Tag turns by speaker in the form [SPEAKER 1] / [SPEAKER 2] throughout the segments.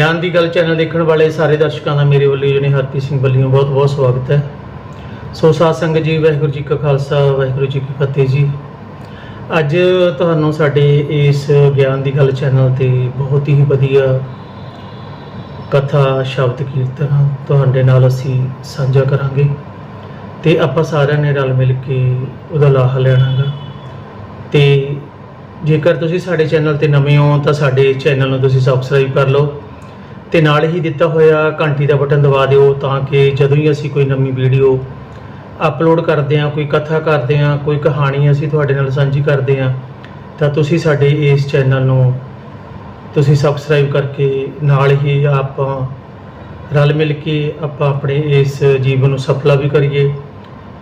[SPEAKER 1] ਗਿਆਨ ਦੀ ਗੱਲ ਚੈਨਲ ਦੇਖਣ ਵਾਲੇ ਸਾਰੇ ਦਰਸ਼ਕਾਂ ਦਾ ਮੇਰੇ ਵੱਲੋਂ ਜਣੇ ਹਰਪ੍ਰੀਤ ਸਿੰਘ ਵੱਲੋਂ ਬਹੁਤ ਬਹੁਤ ਸਵਾਗਤ ਹੈ। ਸੋ ਸਾਧ ਸੰਗਤ ਜੀ, ਵਾਹਿਗੁਰੂ ਜੀ ਕਾ ਖਾਲਸਾ, ਵਾਹਿਗੁਰੂ ਜੀ ਕੀ ਫਤਿਹ ਜੀ। ਅੱਜ ਤੁਹਾਨੂੰ ਸਾਡੇ ਇਸ ਗਿਆਨ ਦੀ ਗੱਲ ਚੈਨਲ ਤੇ ਬਹੁਤ ਹੀ ਵਧੀਆ ਕਥਾ, ਸ਼ਬਦ, ਕੀਰਤਨ ਤੁਹਾਡੇ ਨਾਲ ਅਸੀਂ ਸਾਂਝਾ ਕਰਾਂਗੇ ਤੇ ਆਪਾਂ ਸਾਰਿਆਂ ਨੇ ਰਲ ਮਿਲ ਕੇ ਉਹਦਾ ਲਾਹਾ ਲੈਣਾਗਾ। ਤੇ ਜੇਕਰ ਤੁਸੀਂ ਸਾਡੇ ਚੈਨਲ ਤੇ ਨਵੇਂ ਹੋ ਤਾਂ ਸਾਡੇ ਚੈਨਲ ਨੂੰ ਤੁਸੀਂ ਸਬਸਕ੍ਰਾਈਬ ਕਰ ਲਓ। ਤੇ ਨਾਲ ਹੀ ਦਿੱਤਾ ਹੋਇਆ ਘੰਟੀ ਦਾ ਬਟਨ ਦਬਾ ਦਿਓ ਤਾਂ ਕਿ ਜਦੋਂ ਹੀ ਅਸੀਂ ਕੋਈ ਨਵੀਂ ਵੀਡੀਓ ਅਪਲੋਡ ਕਰਦੇ ਹਾਂ, ਕੋਈ ਕਥਾ ਕਰਦੇ ਹਾਂ, ਕੋਈ ਕਹਾਣੀ ਅਸੀਂ ਤੁਹਾਡੇ ਨਾਲ ਸਾਂਝੀ ਕਰਦੇ ਹਾਂ, ਤਾਂ ਤੁਸੀਂ ਸਾਡੇ ਇਸ ਚੈਨਲ ਨੂੰ ਤੁਸੀਂ ਸਬਸਕ੍ਰਾਈਬ ਕਰਕੇ ਨਾਲ ਹੀ ਆਪਾਂ ਰਲ ਮਿਲ ਕੇ ਆਪਾਂ ਆਪਣੇ ਇਸ ਜੀਵਨ ਨੂੰ ਸਫਲਾ ਵੀ ਕਰੀਏ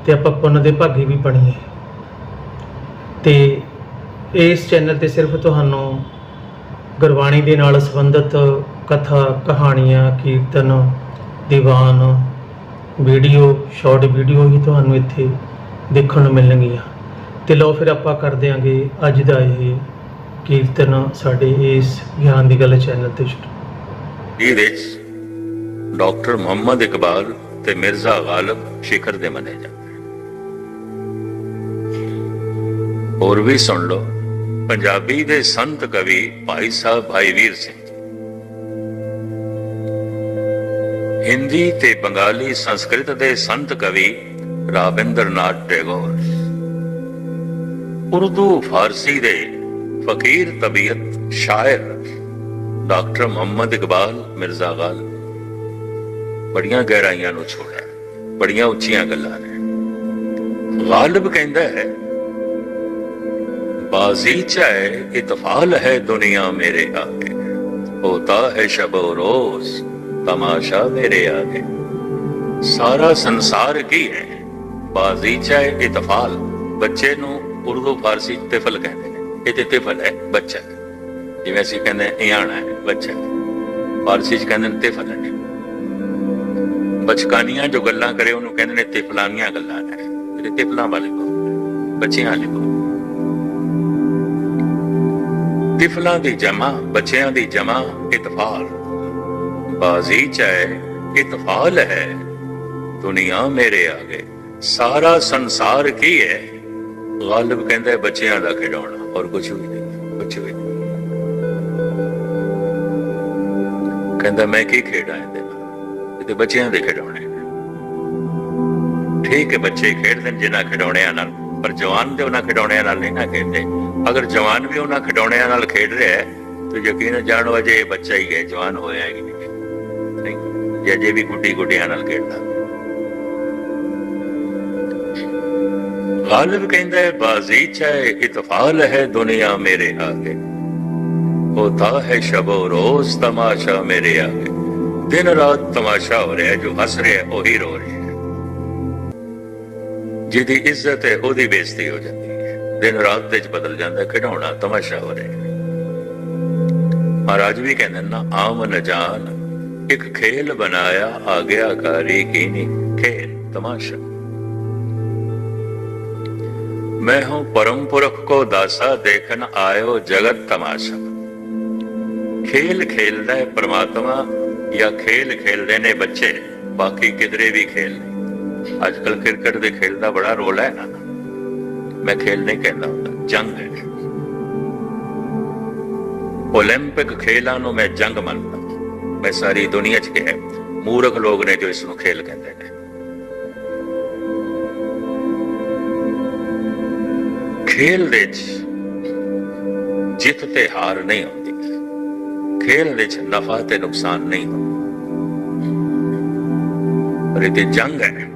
[SPEAKER 1] ਤੇ ਆਪਾਂ ਪੁੰਨ ਦੇ ਭਾਗੀ ਵੀ ਬਣੀਏ। ਤੇ ਇਸ ਚੈਨਲ ਤੇ ਸਿਰਫ ਤੁਹਾਨੂੰ ਗੁਰਬਾਣੀ ਦੇ ਨਾਲ ਸੰਬੰਧਿਤ ਕਥਾ, ਕਹਾਣੀਆਂ, ਕੀਰਤਨ, ਦੀਵਾਨ, ਵੀਡੀਓ, ਸ਼ਾਰਟ ਵੀਡੀਓ ਹੀ ਤੁਹਾਨੂੰ ਇੱਥੇ ਦੇਖਣ ਨੂੰ ਮਿਲਣਗੀਆਂ। ਤੇ ਲਓ ਫਿਰ ਆਪਾਂ ਕਰ ਦਿਆਂਗੇ ਅੱਜ ਦਾ ਇਹ ਕੀਰਤਨ ਸਾਡੇ ਇਸ ਗਿਆਨ ਦੀ ਗੱਲ ਚੈਨਲ ਤੇ ਸ਼ੁਰੂ।
[SPEAKER 2] ਇਹਦੇ ਵਿੱਚ ਡਾਕਟਰ ਮੁਹੰਮਦ ਇਕਬਾਲ ਤੇ ਮਿਰਜ਼ਾ ਗਾਲਬ ਸ਼ਿਖਰ ਦੇ ਮੰਨੇ ਜਾਂਦੇ ਹੋਰ ਵੀ ਸੁਣ ਲਓ। ਪੰਜਾਬੀ ਦੇ ਸੰਤ ਕਵੀ ਭਾਈ ਸਾਹਿਬ, ਭਾਈ ਵੀਰ ਸਿੰਘ। ਹਿੰਦੀ ਤੇ ਬੰਗਾਲੀ ਸੰਸਕ੍ਰਿਤ ਦੇ ਸੰਤ ਕਵੀ ਰਾਬਿੰਦਰਨਾਥ ਟੈਗੋਰ। ਉਰਦੂ, ਫਾਰਸੀ ਦੇ ਫਕੀਰ ਤਬੀਅਤ ਸ਼ਾਇਰ ਡਾਕਟਰ ਮੁਹੰਮਦ ਇਕਬਾਲ ਮਿਰਜ਼ਾ ਗਾਲ ਬੜੀਆਂ ਗਹਿਰਾਈਆਂ ਨੂੰ ਛੋੜਿਆ, ਬੜੀਆਂ ਉੱਚੀਆਂ ਗੱਲਾਂ ਨੇ। ਗਾਲਬ ਕਹਿੰਦਾ ਹੈ, ਬਾਜ਼ੀ ਚਾਹੇ ਇਤਫਾਲ ਹੈ ਦੁਨੀਆ ਮੇਰੇ ਆਗੇ, ਹੋਤਾ ਹੈ ਸ਼ਬ ਰੋਜ਼। ਤਮਾਸ਼ਾ ਮੇਰੇ ਆਗੇ। ਸਾਰਾ ਸੰਸਾਰ ਕੀ ਹੈ? ਬਾਜ਼ੀ ਚਾਹੇ ਇਤਫਾਲ, ਬੱਚੇ ਨੂੰ ਉਰਦੂ ਫਾਰਸੀ ਤਿਫਲ ਕਹਿੰਦੇ ਨੇ। ਇਹ ਤੇ ਤਿਫਲ ਹੈ ਬੱਚਾ। ਜਿਵੇਂ ਅਸੀਂ ਕਹਿੰਦੇ ਇਆਣਾ ਹੈ ਬੱਚਾ। ਫਾਰਸੀ ਚ ਕਹਿੰਦੇ ਨੇ ਤਿਫਲ ਹੈ। ਬਚਕਾਨੀਆਂ ਜੋ ਗੱਲਾਂ ਕਰੇ, ਉਹਨੂੰ ਕਹਿੰਦੇ ਨੇ ਤਿਫਲਾਨੀਆਂ ਗੱਲਾਂ ਨੇ। ਇਹ ਤਿਫਲਾਂ ਵਾਲੇ ਕੋ ਬੱਚਿਆਂ ਵਾਲੇ ਕੋ ਤਿਫਲਾਂ ਦੀ ਜਮਾ, ਬੱਚਿਆਂ ਦੀ ਜਮਾ, ਇਤਫਾਲ। ਬਾਜ਼ੀ ਚਾਹੇ ਇਤਫਾਲ ਹੈ। ਦੁਨੀਆ ਮੇਰੇ ਆਗੇ, ਸਾਰਾ ਸੰਸਾਰ ਕੀ ਹੈ? ਗਾਲਬ ਕਹਿੰਦਾ ਬੱਚਿਆਂ ਦਾ ਖਿਡੌਣਾ ਔਰ ਕੁਝ ਵੀ ਨਹੀਂ ਕੁਝ ਵੀ ਨਹੀਂ। ਕਹਿੰਦਾ, ਮੈਂ ਕੀ ਖੇਡਾਂ ਇਹਦੇ ਨਾਲ? ਇਹਦੇ ਬੱਚਿਆਂ ਦੇ ਖਿਡੌਣੇ ਠੀਕ ਹੈ, ਬੱਚੇ ਖੇਡਦੇ ਨੇ ਜਿਨ੍ਹਾਂ ਖਿਡੌਣਿਆਂ ਨਾਲ, ਪਰ ਜਵਾਨ ਦੇ ਉਹਨਾਂ ਖਿਡੌਣਿਆਂ ਨਾਲ ਨਹੀਂ ਨਾ ਖੇਡਦੇ। ਅਗਰ ਜਵਾਨ ਵੀ ਉਹਨਾਂ ਖਿਡੌਣਿਆਂ ਨਾਲ ਖੇਡ ਰਿਹਾ ਹੈ, ਤਾਂ ਯਕੀਨ ਜਾਣੋ, ਅਜੇ ਇਹ ਬੱਚਾ ਹੀ ਹੈ, ਜਵਾਨ ਹੋਇਆ ਹੀ ਨਹੀਂ। ਨਹੀਂ ਅਜੇ ਵੀ ਗੁੱਡੀ ਗੁੱਡੀਆਂ ਨਾਲ ਖੇਡਦਾ। ਗਾਲਿਬ ਕਹਿੰਦਾ ਹੈ, ਬਾਜ਼ੀ ਚਾਹੇ ਇਤਫਾਲ ਹੈ ਦੁਨੀਆ ਮੇਰੇ ਆਗੇ। ਹੋਤਾ ਹੈ ਸ਼ਬੋ ਰੋਜ਼ ਤਮਾਸ਼ਾ ਮੇਰੇ ਆਗੇ। ਦਿਨ ਰਾਤ ਤਮਾਸ਼ਾ ਹੋ ਰਿਹਾ, ਜੋ ਹੱਸ ਰਿਹਾ, ਉਹੀ ਰੋ ਰਿਹਾ ਜਿਹਦੀ ਇੱਜ਼ਤ ਹੈ, ਉਹਦੀ ਬੇਇੱਜ਼ਤੀ ਹੋ ਜਾਂਦੀ ਹੈ। ਦਿਨ ਰਾਤ ਦੇ ਚ ਬਦਲ ਜਾਂਦਾ, ਖਿਡੌਣਾ ਤਮਾਸ਼ਾ ਹੋ ਰਿਹਾ ਮਹਾਰਾਜ ਵੀ ਕਹਿੰਦੇ ਨਾ ਆਮ ਨ ਇੱਕ ਖੇਲ ਬਣਾਇਆ, ਆਗਿਆਕਾਰੀ ਕੀਨੀ ਖੇਲ, ਤਮਾਸ਼ਾ। ਮੈਂ ਹਾਂ ਪਰਮ ਪੁਰਖ ਕੋ ਦਾਸਾ, ਦੇਖਣ ਆਇਓ ਜਗਤ ਤਮਾਸ਼ਾ। ਖੇਲ ਖੇਲਦਾ ਹੈ ਪ੍ਰਮਾਤਮਾ, ਜਾਂ ਖੇਲ ਖੇਲਦੇ ਨੇ ਬੱਚੇ, ਬਾਕੀ ਕਿਧਰੇ ਵੀ ਖੇਲ ਅੱਜ ਕੱਲ ਕ੍ਰਿਕਟ ਦੇ ਖੇਲ ਦਾ ਬੜਾ ਰੋਲ ਹੈ ਨਾ ਮੈਂ ਖੇਲ ਨਹੀਂ ਕਹਿੰਦਾ ਹੁੰਦਾ, ਜੰਗ ਹੈ। 올림픽 ਖੇਲਾਂ ਨੂੰ ਮੈਂ ਜੰਗ ਮੰਨਦਾ। ਮੈਂ ਸਾਰੀ ਦੁਨੀਆ 'ਚ ਕਿਹਾ ਮੂਰਖ ਲੋਕ ਨੇ ਜੋ ਇਸ ਨੂੰ ਖੇਲ ਕਹਿੰਦੇ ਨੇ। ਖੇਲ ਦੇ ਵਿੱਚ ਜਿੱਤ ਤੇ ਹਾਰ ਨਹੀਂ ਹੁੰਦੀ। ਖੇਲ ਵਿੱਚ ਨਫਾ ਤੇ ਨੁਕਸਾਨ ਨਹੀਂ ਹੁੰਦਾ। ਪਰ ਇਹ ਤੇ ਜੰਗ ਹੈ।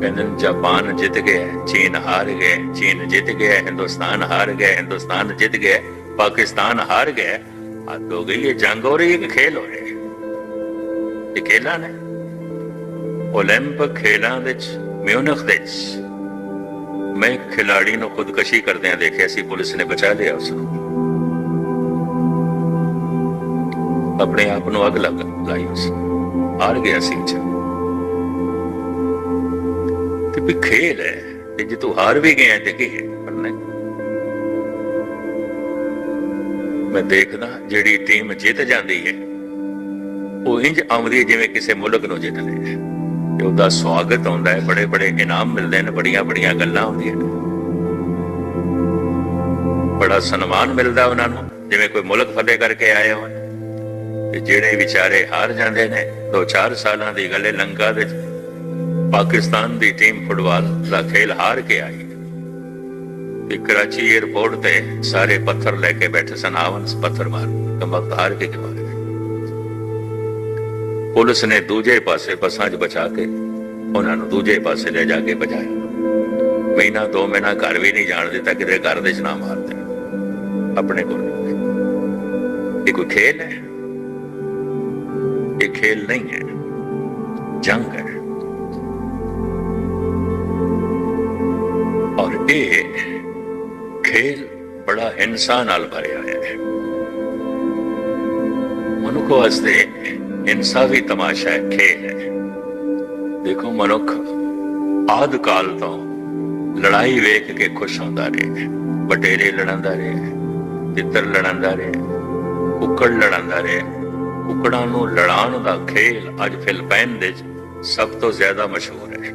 [SPEAKER 2] ਕਹਿੰਦੇ ਜਾਪਾਨ ਜਿੱਤ ਗਿਆ, ਚੀਨ ਹਾਰ ਗਿਆ, ਚੀਨ ਜਿੱਤ ਗਿਆ, ਹਿੰਦੁਸਤਾਨ ਹਾਰ ਗਿਆ, ਹਿੰਦੁਸਤਾਨ ਜਿੱਤ ਗਿਆ, ਪਾਕਿਸਤਾਨ ਹਾਰ ਗਿਆ। ਹੱਦ ਹੋ ਗਈ ਇਹ ਜੰਗ ਹੋ ਰਹੀ ਹੈ ਕਿ ਖੇਲ ਹੋ ਰਿਹਾ ਹੈ ਇਹ ਖੇਲਾਂ ਨੇ 올림픽 ਖੇਲਾਂ ਵਿੱਚ ਮਿਊਨਿਖ ਦੇ ਵਿੱਚ ਮੈਂ ਇੱਕ ਖਿਲਾੜੀ ਨੂੰ ਖੁਦਕਸ਼ੀ ਕਰਦਿਆਂ ਦੇਖਿਆ ਸੀ ਪੁਲਿਸ ਨੇ ਬਚਾ ਲਿਆ ਉਸ ਨੂੰ ਆਪਣੇ ਆਪ ਨੂੰ ਅਗ ਲੱਗ ਲਾਈ ਉਸ ਹਾਰ ਗਿਆ ਸੀ ਚ ਤੇ ਵੀ ਖੇਲ ਹੈ ਤੇ ਜੇ ਤੂੰ ਹਾਰ ਵੀ ਗਿਆ ਤੇ ਕੀ ਹੈ ਮੈਂ ਦੇਖਦਾ ਜਿਹੜੀ ਟੀਮ ਜਿੱਤ ਜਾਂਦੀ ਹੈ, ਉਹ ਇੰਜ ਆਉਂਦੀ ਜਿਵੇਂ ਕਿਸੇ ਮੁਲਕ ਨੂੰ ਜਿੱਤ ਲੈ ਤੇ ਉਹਦਾ ਸਵਾਗਤ ਹੁੰਦਾ ਹੈ ਬੜੇ ਬੜੇ ਇਨਾਮ ਮਿਲਦੇ ਨੇ ਬੜੀਆਂ ਬੜੀਆਂ ਗੱਲਾਂ ਹੁੰਦੀਆਂ ਨੇ। ਬੜਾ ਸਨਮਾਨ ਮਿਲਦਾ ਉਹਨਾਂ ਨੂੰ, ਜਿਵੇਂ ਕੋਈ ਮੁਲਕ ਫਤਿਹ ਕਰਕੇ ਆਏ ਹੋਣ ਤੇ ਜਿਹੜੇ ਵਿਚਾਰੇ ਹਾਰ ਜਾਂਦੇ ਨੇ 2-4 ਸਾਲਾਂ ਦੀ ਗੱਲ ਹੈ, ਲੰਕਾ ਵਿੱਚ ਪਾਕਿਸਤਾਨ ਦੀ ਟੀਮ ਫੁੱਟਬਾਲ ਦਾ ਖੇਲ ਹਾਰ ਕੇ ਆਈ। ਤੇ ਕਰਾਚੀ 에ਅਰਪੋਰਟ ਤੇ ਸਾਰੇ ਪੱਥਰ ਲੈ ਕੇ ਬੈਠੇ ਸਨ ਆਵਨ ਪੱਥਰ ਮਾਰ ਕਮਕ ਕੇ ਕਿਮਾਰ ਪੁਲਿਸ ਨੇ ਦੂਜੇ ਪਾਸੇ ਬੱਸਾਂ 'ਚ ਬਚਾ ਕੇ ਉਹਨਾਂ ਨੂੰ ਦੂਜੇ ਪਾਸੇ ਲੈ ਜਾ ਕੇ ਬਚਾਇਆ ਮਹੀਨਾ, ਦੋ ਮਹੀਨਾ ਘਰ ਵੀ ਨਹੀਂ ਜਾਣ ਦਿੱਤਾ, ਕਿਤੇ ਘਰ ਦੇ ਚ ਨਾ ਮਾਰਦੇ ਆਪਣੇ ਕੋਲ ਇਹ ਕੋਈ ਖੇਲ ਹੈ? ਇਹ ਖੇਲ ਨਹੀਂ ਹੈ। ਜੰਗ ਹੈ। ਔਰ ਇਹ ਖੇਲ ਬੜਾ ਹਿੰਸਾ ਨਾਲ ਭਰਿਆ ਹੈ ਮਨੁੱਖ ਵਾਸਤੇ ਹਿੰਸਾ ਵੀ ਤਮਾਸ਼ਾ ਹੈ ਖੇਲ ਹੈ ਦੇਖੋ ਮਨੁੱਖ ਆਦ ਕਾਲ ਤੋਂ ਲੜਾਈ ਵੇਖ ਕੇ ਖੁਸ਼ ਹੁੰਦਾ ਰਿਹਾ ਬਟੇਰੇ ਲੜਾਂਦਾ ਰਿਹਾ ਤਿੱਤਰ ਲੜਾਂਦਾ ਰਿਹਾ ਕੁੱਕੜ ਲੜਾਂਦਾ ਰਿਹਾ ਕੁੱਕੜਾਂ ਨੂੰ ਲੜਾਉਣ ਦਾ ਖੇਲ ਅੱਜ ਫਿਲਪਾਈਨ ਦੇ ਸਭ ਤੋਂ ਜ਼ਿਆਦਾ ਮਸ਼ਹੂਰ ਹੈ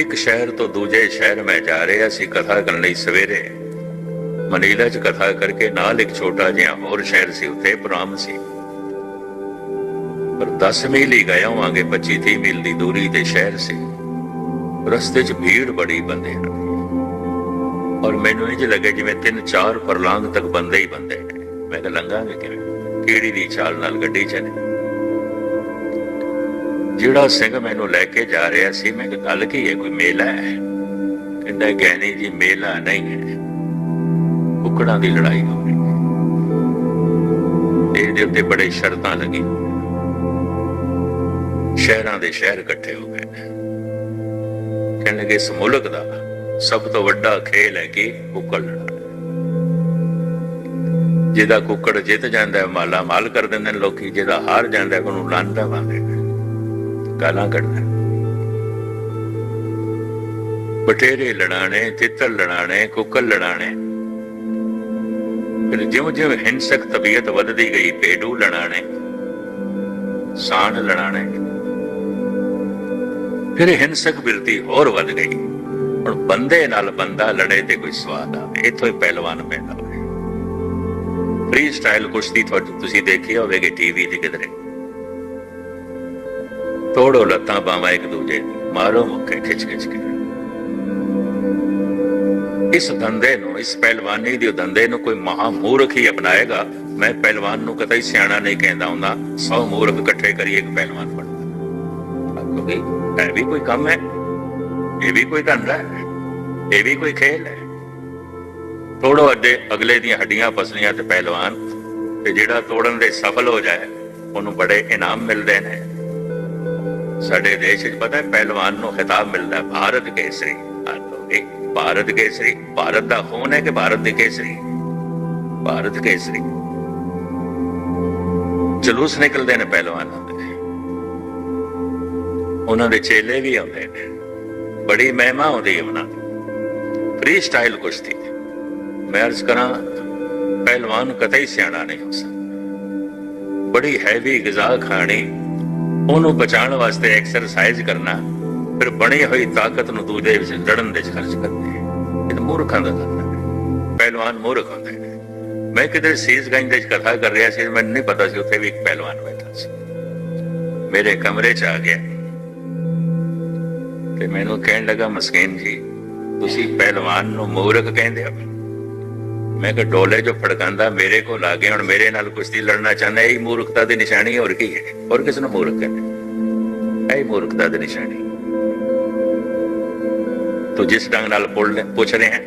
[SPEAKER 2] ਇੱਕ ਸ਼ਹਿਰ ਤੋਂ ਦੂਜੇ ਸ਼ਹਿਰ ਮੈਂ ਜਾ ਰਿਹਾ ਸੀ ਕਥਾ ਕਰਨ ਲਈ ਸਵੇਰੇ। ਮਨੀਲਾ 'ਚ ਕਥਾ ਕਰਕੇ ਨਾਲ ਇੱਕ ਛੋਟਾ ਜਿਹਾ ਹੋਰ ਸ਼ਹਿਰ ਸੀ, ਉੱਥੇ ਪ੍ਰੋਗਰਾਮ ਸੀ। ਪਰ 10 ਮੀਲ ਹੀ ਗਏ ਹੋਵਾਂਗੇ 25 30 ਮੀਲ ਦੀ ਦੂਰੀ ਤੇ ਸ਼ਹਿਰ ਸੀ। ਰਸਤੇ 'ਚ ਭੀੜ ਬੜੀ ਬੰਦੇ ਹਨ। ਔਰ ਮੈਨੂੰ ਇੰਜ ਲੱਗੇ ਜਿਵੇਂ ਤਿੰਨ ਚਾਰ ਫਰਲਾਂਗ ਤੱਕ ਬੰਦੇ ਹੀ ਬੰਦੇ ਨੇ। ਮੈਂ ਕਿਹਾ, ਲੰਘਾਂਗੇ ਕਿਵੇਂ? ਕਿਹੜੀ ਦੀ ਚਾਲ ਨਾਲ ਗੱਡੀ ਚਲੇ? ਜਿਹੜਾ ਸਿੰਘ ਮੈਨੂੰ ਲੈ ਕੇ ਜਾ ਰਿਹਾ ਸੀ, ਮੈਂ ਕਿਹਾ ਗੱਲ ਕੀ ਹੈ ਕੋਈ ਮੇਲਾ ਹੈ? ਕਹਿੰਦਾ, ਗਹਿਣੀ ਜੀ, ਮੇਲਾ ਨਹੀਂ ਹੈ। ਕੁਕੜਾਂ ਦੀ ਲੜਾਈ ਹੋ ਰਹੀ ਹੈ। ਇਹਦੇ ਉੱਤੇ ਬੜੇ ਸ਼ਰਤਾਂ ਲੱਗੀ ਸ਼ਹਿਰਾਂ ਦੇ ਸ਼ਹਿਰ ਇਕੱਠੇ ਹੋ ਗਏ ਕਹਿਣ ਲੱਗੇ, ਇਸ ਮੁਲਕ ਦਾ ਸਭ ਤੋਂ ਵੱਡਾ ਖੇਲ ਹੈ ਕਿ ਕੁੱਕੜ ਲੜਨਾ ਜਿਹਦਾ ਕੁੱਕੜ ਜਿੱਤ ਜਾਂਦਾ ਹੈ ਮਾਲਾ ਮਾਲ ਕਰ ਦਿੰਦੇ ਨੇ ਲੋਕੀ, ਜਿਹਦਾ ਹਾਰ ਜਾਂਦਾ ਹੈ, ਉਹਨੂੰ ਲਾਂਦਾ ਪਾਉਂਦੇ ਗਾਲਾਂ ਕੱਢਦੇ ਬਟੇਰੇ ਲੜਾਣੇ ਤਿੱਤਰ ਲੜਾਣੇ ਕੁੱਕੜ ਲੜਾਣੇ ਫਿਰ ਜਿਉਂ ਜਿਉਂ ਹਿੰਸਕ ਤਬੀਅਤ ਵੱਧਦੀ ਗਈ, ਪੇਡੂ ਲੜਾਣੇ ਸਾਂਢ ਲੜਾਣੇ ਫਿਰ ਹਿੰਸਕ ਬਿਰਤੀ ਹੋਰ ਵੱਧ ਗਈ। ਹੁਣ ਬੰਦੇ ਨਾਲ ਬੰਦਾ ਲੜੇ ਤੇ ਕੋਈ ਸਵਾਦ ਆਵੇ। ਇੱਥੋਂ ਹੀ ਪਹਿਲਵਾਨ ਪੈਦਾ ਹੋਏ। ਫ੍ਰੀ ਸਟਾਈਲ ਕੁਸ਼ਤੀ ਤੁਹਾਡੀ ਤੁਸੀਂ ਦੇਖੀ ਹੋਵੇਗੀ ਟੀਵੀ ਤੇ ਕਿਧਰੇ। ਤੋੜੋ ਲੱਤਾਂ ਬਾਹਾਂ ਇੱਕ ਦੂਜੇ ਮਾਰੋ ਮੁੱਕੇ, ਖਿੱਚ ਖਿੱਚ ਕੇ। ਇਸ ਧੰਦੇ ਨੂੰ, ਇਸ ਪਹਿਲਵਾਨੀ ਦੇ ਧੰਦੇ ਨੂੰ ਕੋਈ ਮਹਾ ਮੂਰਖ ਹੀ ਅਪਣਾਏਗਾ। ਮੈਂ ਪਹਿਲਵਾਨ ਨੂੰ ਕਦੇ ਸਿਆਣਾ ਨਹੀਂ ਕਹਿੰਦਾ ਹੁੰਦਾ। 100 ਮੂਰਖ ਇਕੱਠੇ ਕਰੀਏ ਇੱਕ ਪਹਿਲਵਾਨ ਬਣਦਾ ਕਿਉਂਕਿ ਇਹ ਵੀ ਕੋਈ ਕੰਮ ਹੈ। ਇਹ ਵੀ ਕੋਈ ਧੰਦਾ ਹੈ। ਇਹ ਵੀ ਕੋਈ ਖੇਲ ਹੈ। ਤੋੜੋ ਅੱਡੇ, ਅਗਲੇ ਦੀਆਂ ਹੱਡੀਆਂ ਪਸਲੀਆਂ ਤੇ ਪਹਿਲਵਾਨ। ਤੇ ਜਿਹੜਾ ਤੋੜਨ ਦੇ ਸਫਲ ਹੋ ਜਾਏ, ਉਹਨੂੰ ਬੜੇ ਇਨਾਮ ਮਿਲਦੇ ਨੇ। ਸਾਡੇ ਦੇਸ਼ ਵਿੱਚ ਪਤਾ ਹੈ, ਪਹਿਲਵਾਨ ਨੂੰ ਖਿਤਾਬ ਮਿਲਦਾ ਭਾਰਤ ਕੇਸਰੀ। ਆਤੋਗੇ ਭਾਰਤ ਕੇਸਰੀ, ਭਾਰਤ ਦਾ ਖੂਨ ਹੈ ਕਿ ਭਾਰਤ ਦੇ ਕੇਸਰੀ? ਭਾਰਤ ਕੇਸਰੀ। ਜਲੂਸ ਨਿਕਲਦੇ ਨੇ ਪਹਿਲਵਾਨਾਂ ਦੇ। ਉਹਨਾਂ ਦੇ ਚੇਲੇ ਵੀ ਆਉਂਦੇ ਨੇ। ਬੜੀ ਮਹਿਮਾ ਆਉਂਦੀ ਹੈ ਉਹਨਾਂ ਦੀ। ਫ੍ਰੀ ਸਟਾਈਲ ਕੁਸ਼ਤੀ। ਮੈਂ ਅਰਜ਼ ਕਰਾਂ, ਪਹਿਲਵਾਨ ਕਤਈ ਸਿਆਣਾ ਨਹੀਂ ਹੋ ਸਕਦਾ। ਬੜੀ ਹੈਵੀ ਗਿਜ਼ਾ ਖਾਣੀ ਉਹਨੂੰ ਬਚਾਉਣ ਵਾਸਤੇ ਐਕਸਰਸਾਈਜ਼ ਕਰਨਾ, ਫਿਰ ਬਣੀ ਹੋਈ ਤਾਕਤ ਨੂੰ ਦੂਜੇ ਵਿੱਚ ਲੜਨ ਦੇ ਖਰਚ ਕਰਦੇ ਇਹ ਤਾਂ ਮੂਰਖਾਂ ਦਾ ਧੰਦਾ ਹੈ। ਪਹਿਲਵਾਨ ਮੂਰਖ ਹੁੰਦੇ ਨੇ ਮੈਂ ਕਿਤੇ ਸੀਸਗੰਜ ਦੇ ਕਥਾ ਕਰ ਰਿਹਾ ਸੀ, ਮੈਨੂੰ ਨਹੀਂ ਪਤਾ ਸੀ ਉੱਥੇ ਵੀ ਇੱਕ ਪਹਿਲਵਾਨ ਬੈਠਾ ਸੀ। ਮੇਰੇ ਕਮਰੇ 'ਚ ਆ ਗਿਆ। ਤੇ ਮੈਨੂੰ ਕਹਿਣ ਲੱਗਾ, ਮਸਕੀਨ ਜੀ, ਤੁਸੀਂ ਪਹਿਲਵਾਨ ਨੂੰ ਮੂਰਖ ਕਹਿੰਦੇ ਹੋ। ਮੈਂ ਕਿਹਾ ਡੋਲੇ ਜੋ ਫੜਕਾਂਦਾ ਮੇਰੇ ਕੋਲ ਆ ਗਿਆ ਹੁਣ ਮੇਰੇ ਨਾਲ ਕੁਸ਼ਤੀ ਲੜਨਾ ਚਾਹੁੰਦਾ, ਇਹ ਮੂਰਖਤਾ ਦੀ ਨਿਸ਼ਾਨੀ ਹੋਰ ਕੀ ਹੈ? ਹੋਰ ਕਿਸ ਨੂੰ ਮੂਰਖ ਕਹਿੰਦੇ ਇਹ ਮੂਰਖਤਾ ਦੀ ਨਿਸ਼ਾਨੀ। ਤੂੰ ਜਿਸ ਢੰਗ ਨਾਲ ਬੋਲ ਪੁੱਛ ਰਹੇ ਹੈ,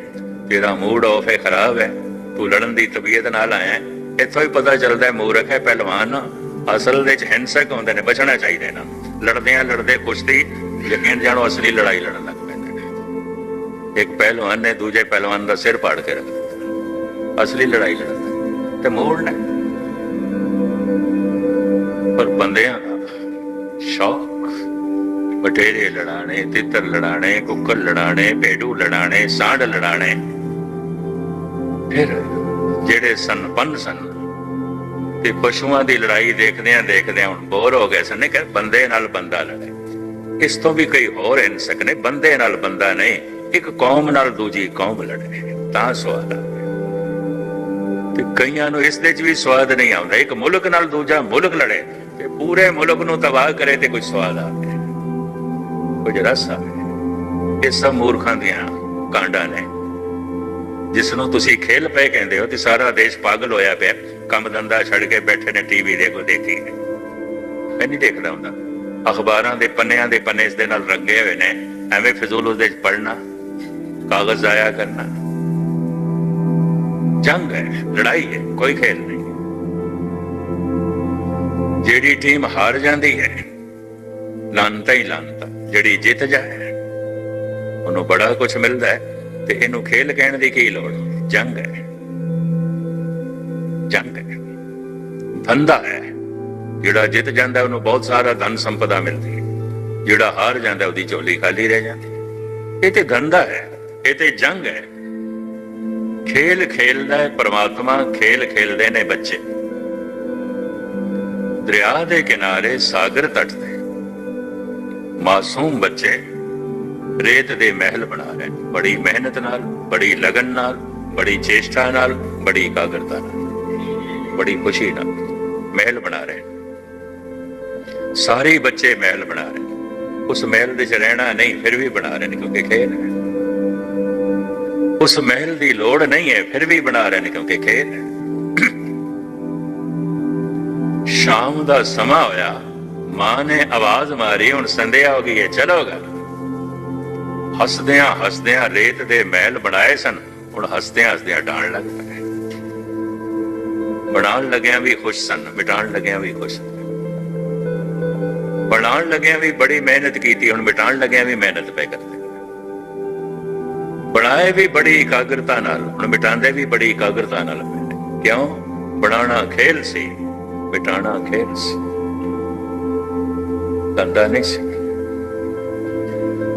[SPEAKER 2] ਤੇਰਾ ਮੂਡ ਆਫ ਹੈ, ਖਰਾਬ ਹੈ, ਤੂੰ ਲੜਨ ਦੀ ਤਬੀਅਤ ਨਾਲ ਆਇਆ ਇੱਥੋਂ ਹੀ ਪਤਾ ਚੱਲਦਾ ਹੈ ਮੂਰਖ ਹੈ, ਪਹਿਲਵਾਨ, ਅਸਲ ਦੇ ਵਿੱਚ ਹਿੰਸਕ ਹੁੰਦੇ ਨੇ, ਬਚਣਾ ਚਾਹੀਦਾ ਇਹਨਾਂ ਨੂੰ। ਲੜਦੇ ਆ ਲੜਦੇ ਕੁਸ਼ਤੀ ਯਕੀਨ ਜਾਣੋ ਅਸਲੀ ਲੜਾਈ ਲੜਨ ਲੱਗ ਪੈਂਦੇ ਨੇ। ਇੱਕ ਪਹਿਲਵਾਨ ਨੇ ਦੂਜੇ ਪਹਿਲਵਾਨ ਦਾ ਸਿਰ ਪਾੜ ਕੇ ਰੱਖਿਆ ਅਸਲੀ ਲੜਾਈ ਲੜਦਾ ਤੇ ਮੋੜਨਾ ਪਰ ਬੰਦਿਆਂ ਦਾ ਸ਼ੌਕ। ਬਟੇਰੇ ਲੜਾਣੇ ਤਿੱਤਰ ਲੜਾਣੇ ਕੁੱਕਰ ਲੜਾਣੇ ਭੇਡੂ ਲੜਾਣੇ ਸਾਂਢ ਲੜਾਣੇ ਫਿਰ ਜਿਹੜੇ ਸੰਪੰਨ ਸਨ ਤੇ ਪਸ਼ੂਆਂ ਦੀ ਲੜਾਈ ਦੇਖਦਿਆਂ ਦੇਖਦਿਆਂ ਹੁਣ ਬੋਰ ਹੋ ਗਏ ਸਨ ਕਿ ਬੰਦੇ ਨਾਲ ਬੰਦਾ ਲੜੇ। ਇਸ ਤੋਂ ਵੀ ਕਈ ਹੋਰ ਹਿੰਸਕ ਨੇ, ਬੰਦੇ ਨਾਲ ਬੰਦਾ ਨਹੀਂ, ਇੱਕ ਕੌਮ ਨਾਲ ਦੂਜੀ ਕੌਮ ਲੜੇ। ਤਾਂ ਸਵਾਲ ਆ। ਤੇ ਕਈਆਂ ਨੂੰ ਇਸ ਦੇ ਚ ਵੀ ਸਵਾਦ ਨਹੀਂ ਆਉਂਦਾ। ਇੱਕ ਮੁਲਕ ਨਾਲ ਦੂਜਾ ਮੁਲਕ ਲੜੇ ਤੇ ਪੂਰੇ ਮੁਲਕ ਨੂੰ ਤਬਾਹ ਕਰੇ ਤੇ ਕੋਈ ਸਵਾਦ ਆਵੇ ਕੁਝ ਰਸ ਆਵੇ ਇਹ ਸਭ ਮੂਰਖਾਂ ਦੀਆਂ ਕਾਂਡਾਂ ਨੇ। ਜਿਸ ਨੂੰ ਤੁਸੀਂ ਖੇਲ ਪਏ ਕਹਿੰਦੇ ਹੋ ਤੇ ਸਾਰਾ ਦੇਸ਼ ਪਾਗਲ ਹੋਇਆ ਪਿਆ। ਕੰਮ ਦੰਦਾ ਛੱਡ ਕੇ ਬੈਠੇ ਨੇ ਟੀਵੀ ਦੇਖੋ ਦੇਖੀ ਨੇ ਮੈਂ ਨਹੀਂ ਦੇਖਦਾ ਹੁੰਦਾ। ਅਖਬਾਰਾਂ ਦੇ ਪੰਨਿਆਂ ਦੇ ਪੰਨੇ ਇਸ ਦੇ ਨਾਲ ਰੰਗੇ ਹੋਏ ਨੇ। ਐਵੇਂ ਫਿਜ਼ੂਲ ਉਹਦੇ ਚ ਪੜਨਾ ਕਾਗਜ਼ ਜ਼ਾਇਆ ਕਰਨਾ। ਜੰਗ ਹੈ, ਲੜਾਈ ਹੈ, ਕੋਈ ਖੇਲ ਨਹੀਂ। ਜਿਹੜੀ ਟੀਮ ਹਾਰ ਜਾਂਦੀ ਹੈ, ਲਾਂਤਾ ਹੀ ਲਾਂਤਾ, ਜਿਹੜੀ ਜਿੱਤ ਜਾਏ, ਉਹਨੂੰ ਬੜਾ ਕੁਝ ਮਿਲਦਾ ਹੈ ਤੇ ਇਹਨੂੰ ਖੇਲ ਕਹਿਣ ਦੀ ਕੀ ਲੋੜ? ਜੰਗ ਹੈ। ਜੰਗ ਹੈ। ਧੰਦਾ ਹੈ। ਜਿਹੜਾ ਜਿੱਤ ਜਾਂਦਾ ਉਹਨੂੰ ਬਹੁਤ ਸਾਰਾ ਧਨ ਸੰਪਦਾ ਮਿਲਦੀ ਹੈ। ਜਿਹੜਾ ਹਾਰ ਜਾਂਦਾ ਉਹਦੀ ਝੋਲੀ ਖਾਲੀ ਰਹਿ ਜਾਂਦੀ ਇਹ ਤੇ ਧੰਦਾ ਹੈ, ਇਹ ਤੇ ਜੰਗ ਹੈ। ਖੇਲ ਖੇਲਦਾ ਹੈ, ਪ੍ਰਮਾਤਮਾ ਖੇਲ ਖੇਲਦੇ ਨੇ ਬੱਚੇ ਦਰਿਆ ਦੇ ਕਿਨਾਰੇ ਸਾਗਰ ਤੱਟ ਤੇ ਮਾਸੂਮ ਬੱਚੇ ਰੇਤ ਦੇ ਮਹਿਲ ਬਣਾ ਰਹੇ ਨੇ। ਬੜੀ ਮਿਹਨਤ ਨਾਲ, ਬੜੀ ਲਗਨ ਨਾਲ, ਬੜੀ ਚੇਸ਼ਟਾ ਨਾਲ, ਬੜੀ ਇਕਾਗਰਤਾ ਨਾਲ, ਬੜੀ ਖੁਸ਼ੀ ਨਾਲ ਮਹਿਲ ਬਣਾ ਰਹੇ ਨੇ। ਸਾਰੇ ਬੱਚੇ ਮਹਿਲ ਬਣਾ ਰਹੇ ਨੇ। ਉਸ ਮਹਿਲ ਦੇ ਚ ਰਹਿਣਾ ਨਹੀਂ, ਫਿਰ ਵੀ ਬਣਾ ਰਹੇ ਨੇ, ਕਿਉਂਕਿ ਖੇਲ ਹੈ ਉਸ ਮਹਿਲ ਦੀ ਲੋੜ ਨਹੀਂ ਹੈ, ਫਿਰ ਵੀ ਬਣਾ ਰਹੇ ਨੇ ਕਿਉਂਕਿ ਖੇਤ ਸ਼ਾਮ ਦਾ ਸਮਾਂ ਹੋਇਆ। ਮਾਂ ਨੇ ਆਵਾਜ਼ ਮਾਰੀ, ਹੁਣ ਸੰਧਿਆ ਹੋ ਗਈ ਹੈ, ਚਲੋ ਘਰ। ਹੱਸਦਿਆਂ ਹੱਸਦਿਆਂ ਰੇਤ ਦੇ ਮਹਿਲ ਬਣਾਏ ਸਨ। ਹੁਣ ਹੱਸਦਿਆਂ ਹੱਸਦਿਆਂ ਡਾਣ ਲੱਗ ਪਏ। ਬਣਾਉਣ ਲੱਗਿਆਂ ਵੀ ਖੁਸ਼ ਸਨ, ਮਿਟਾਉਣ ਲੱਗਿਆਂ ਵੀ ਖੁਸ਼ ਬਣਾਉਣ ਲੱਗਿਆਂ ਵੀ ਬੜੀ ਮਿਹਨਤ ਕੀਤੀ, ਹੁਣ ਮਿਟਾਉਣ ਲੱਗਿਆਂ ਵੀ ਮਿਹਨਤ ਪੈ ਕਰਦੇ ਬਣਾਏ ਵੀ ਬੜੀ ਇਕਾਗਰਤਾ ਨਾਲ, ਹੁਣ ਮਿਟਾਉਂਦੇ ਵੀ ਬੜੀ ਇਕਾਗਰਤਾ ਨਾਲ। ਕਿਉਂ? ਬਣਾਉਣਾ ਖੇਲ ਸੀ, ਮਿਟਾਉਣਾ ਖੇਲ ਸੀ। ਧੰਦਾ ਨਹੀਂ ਸੀ।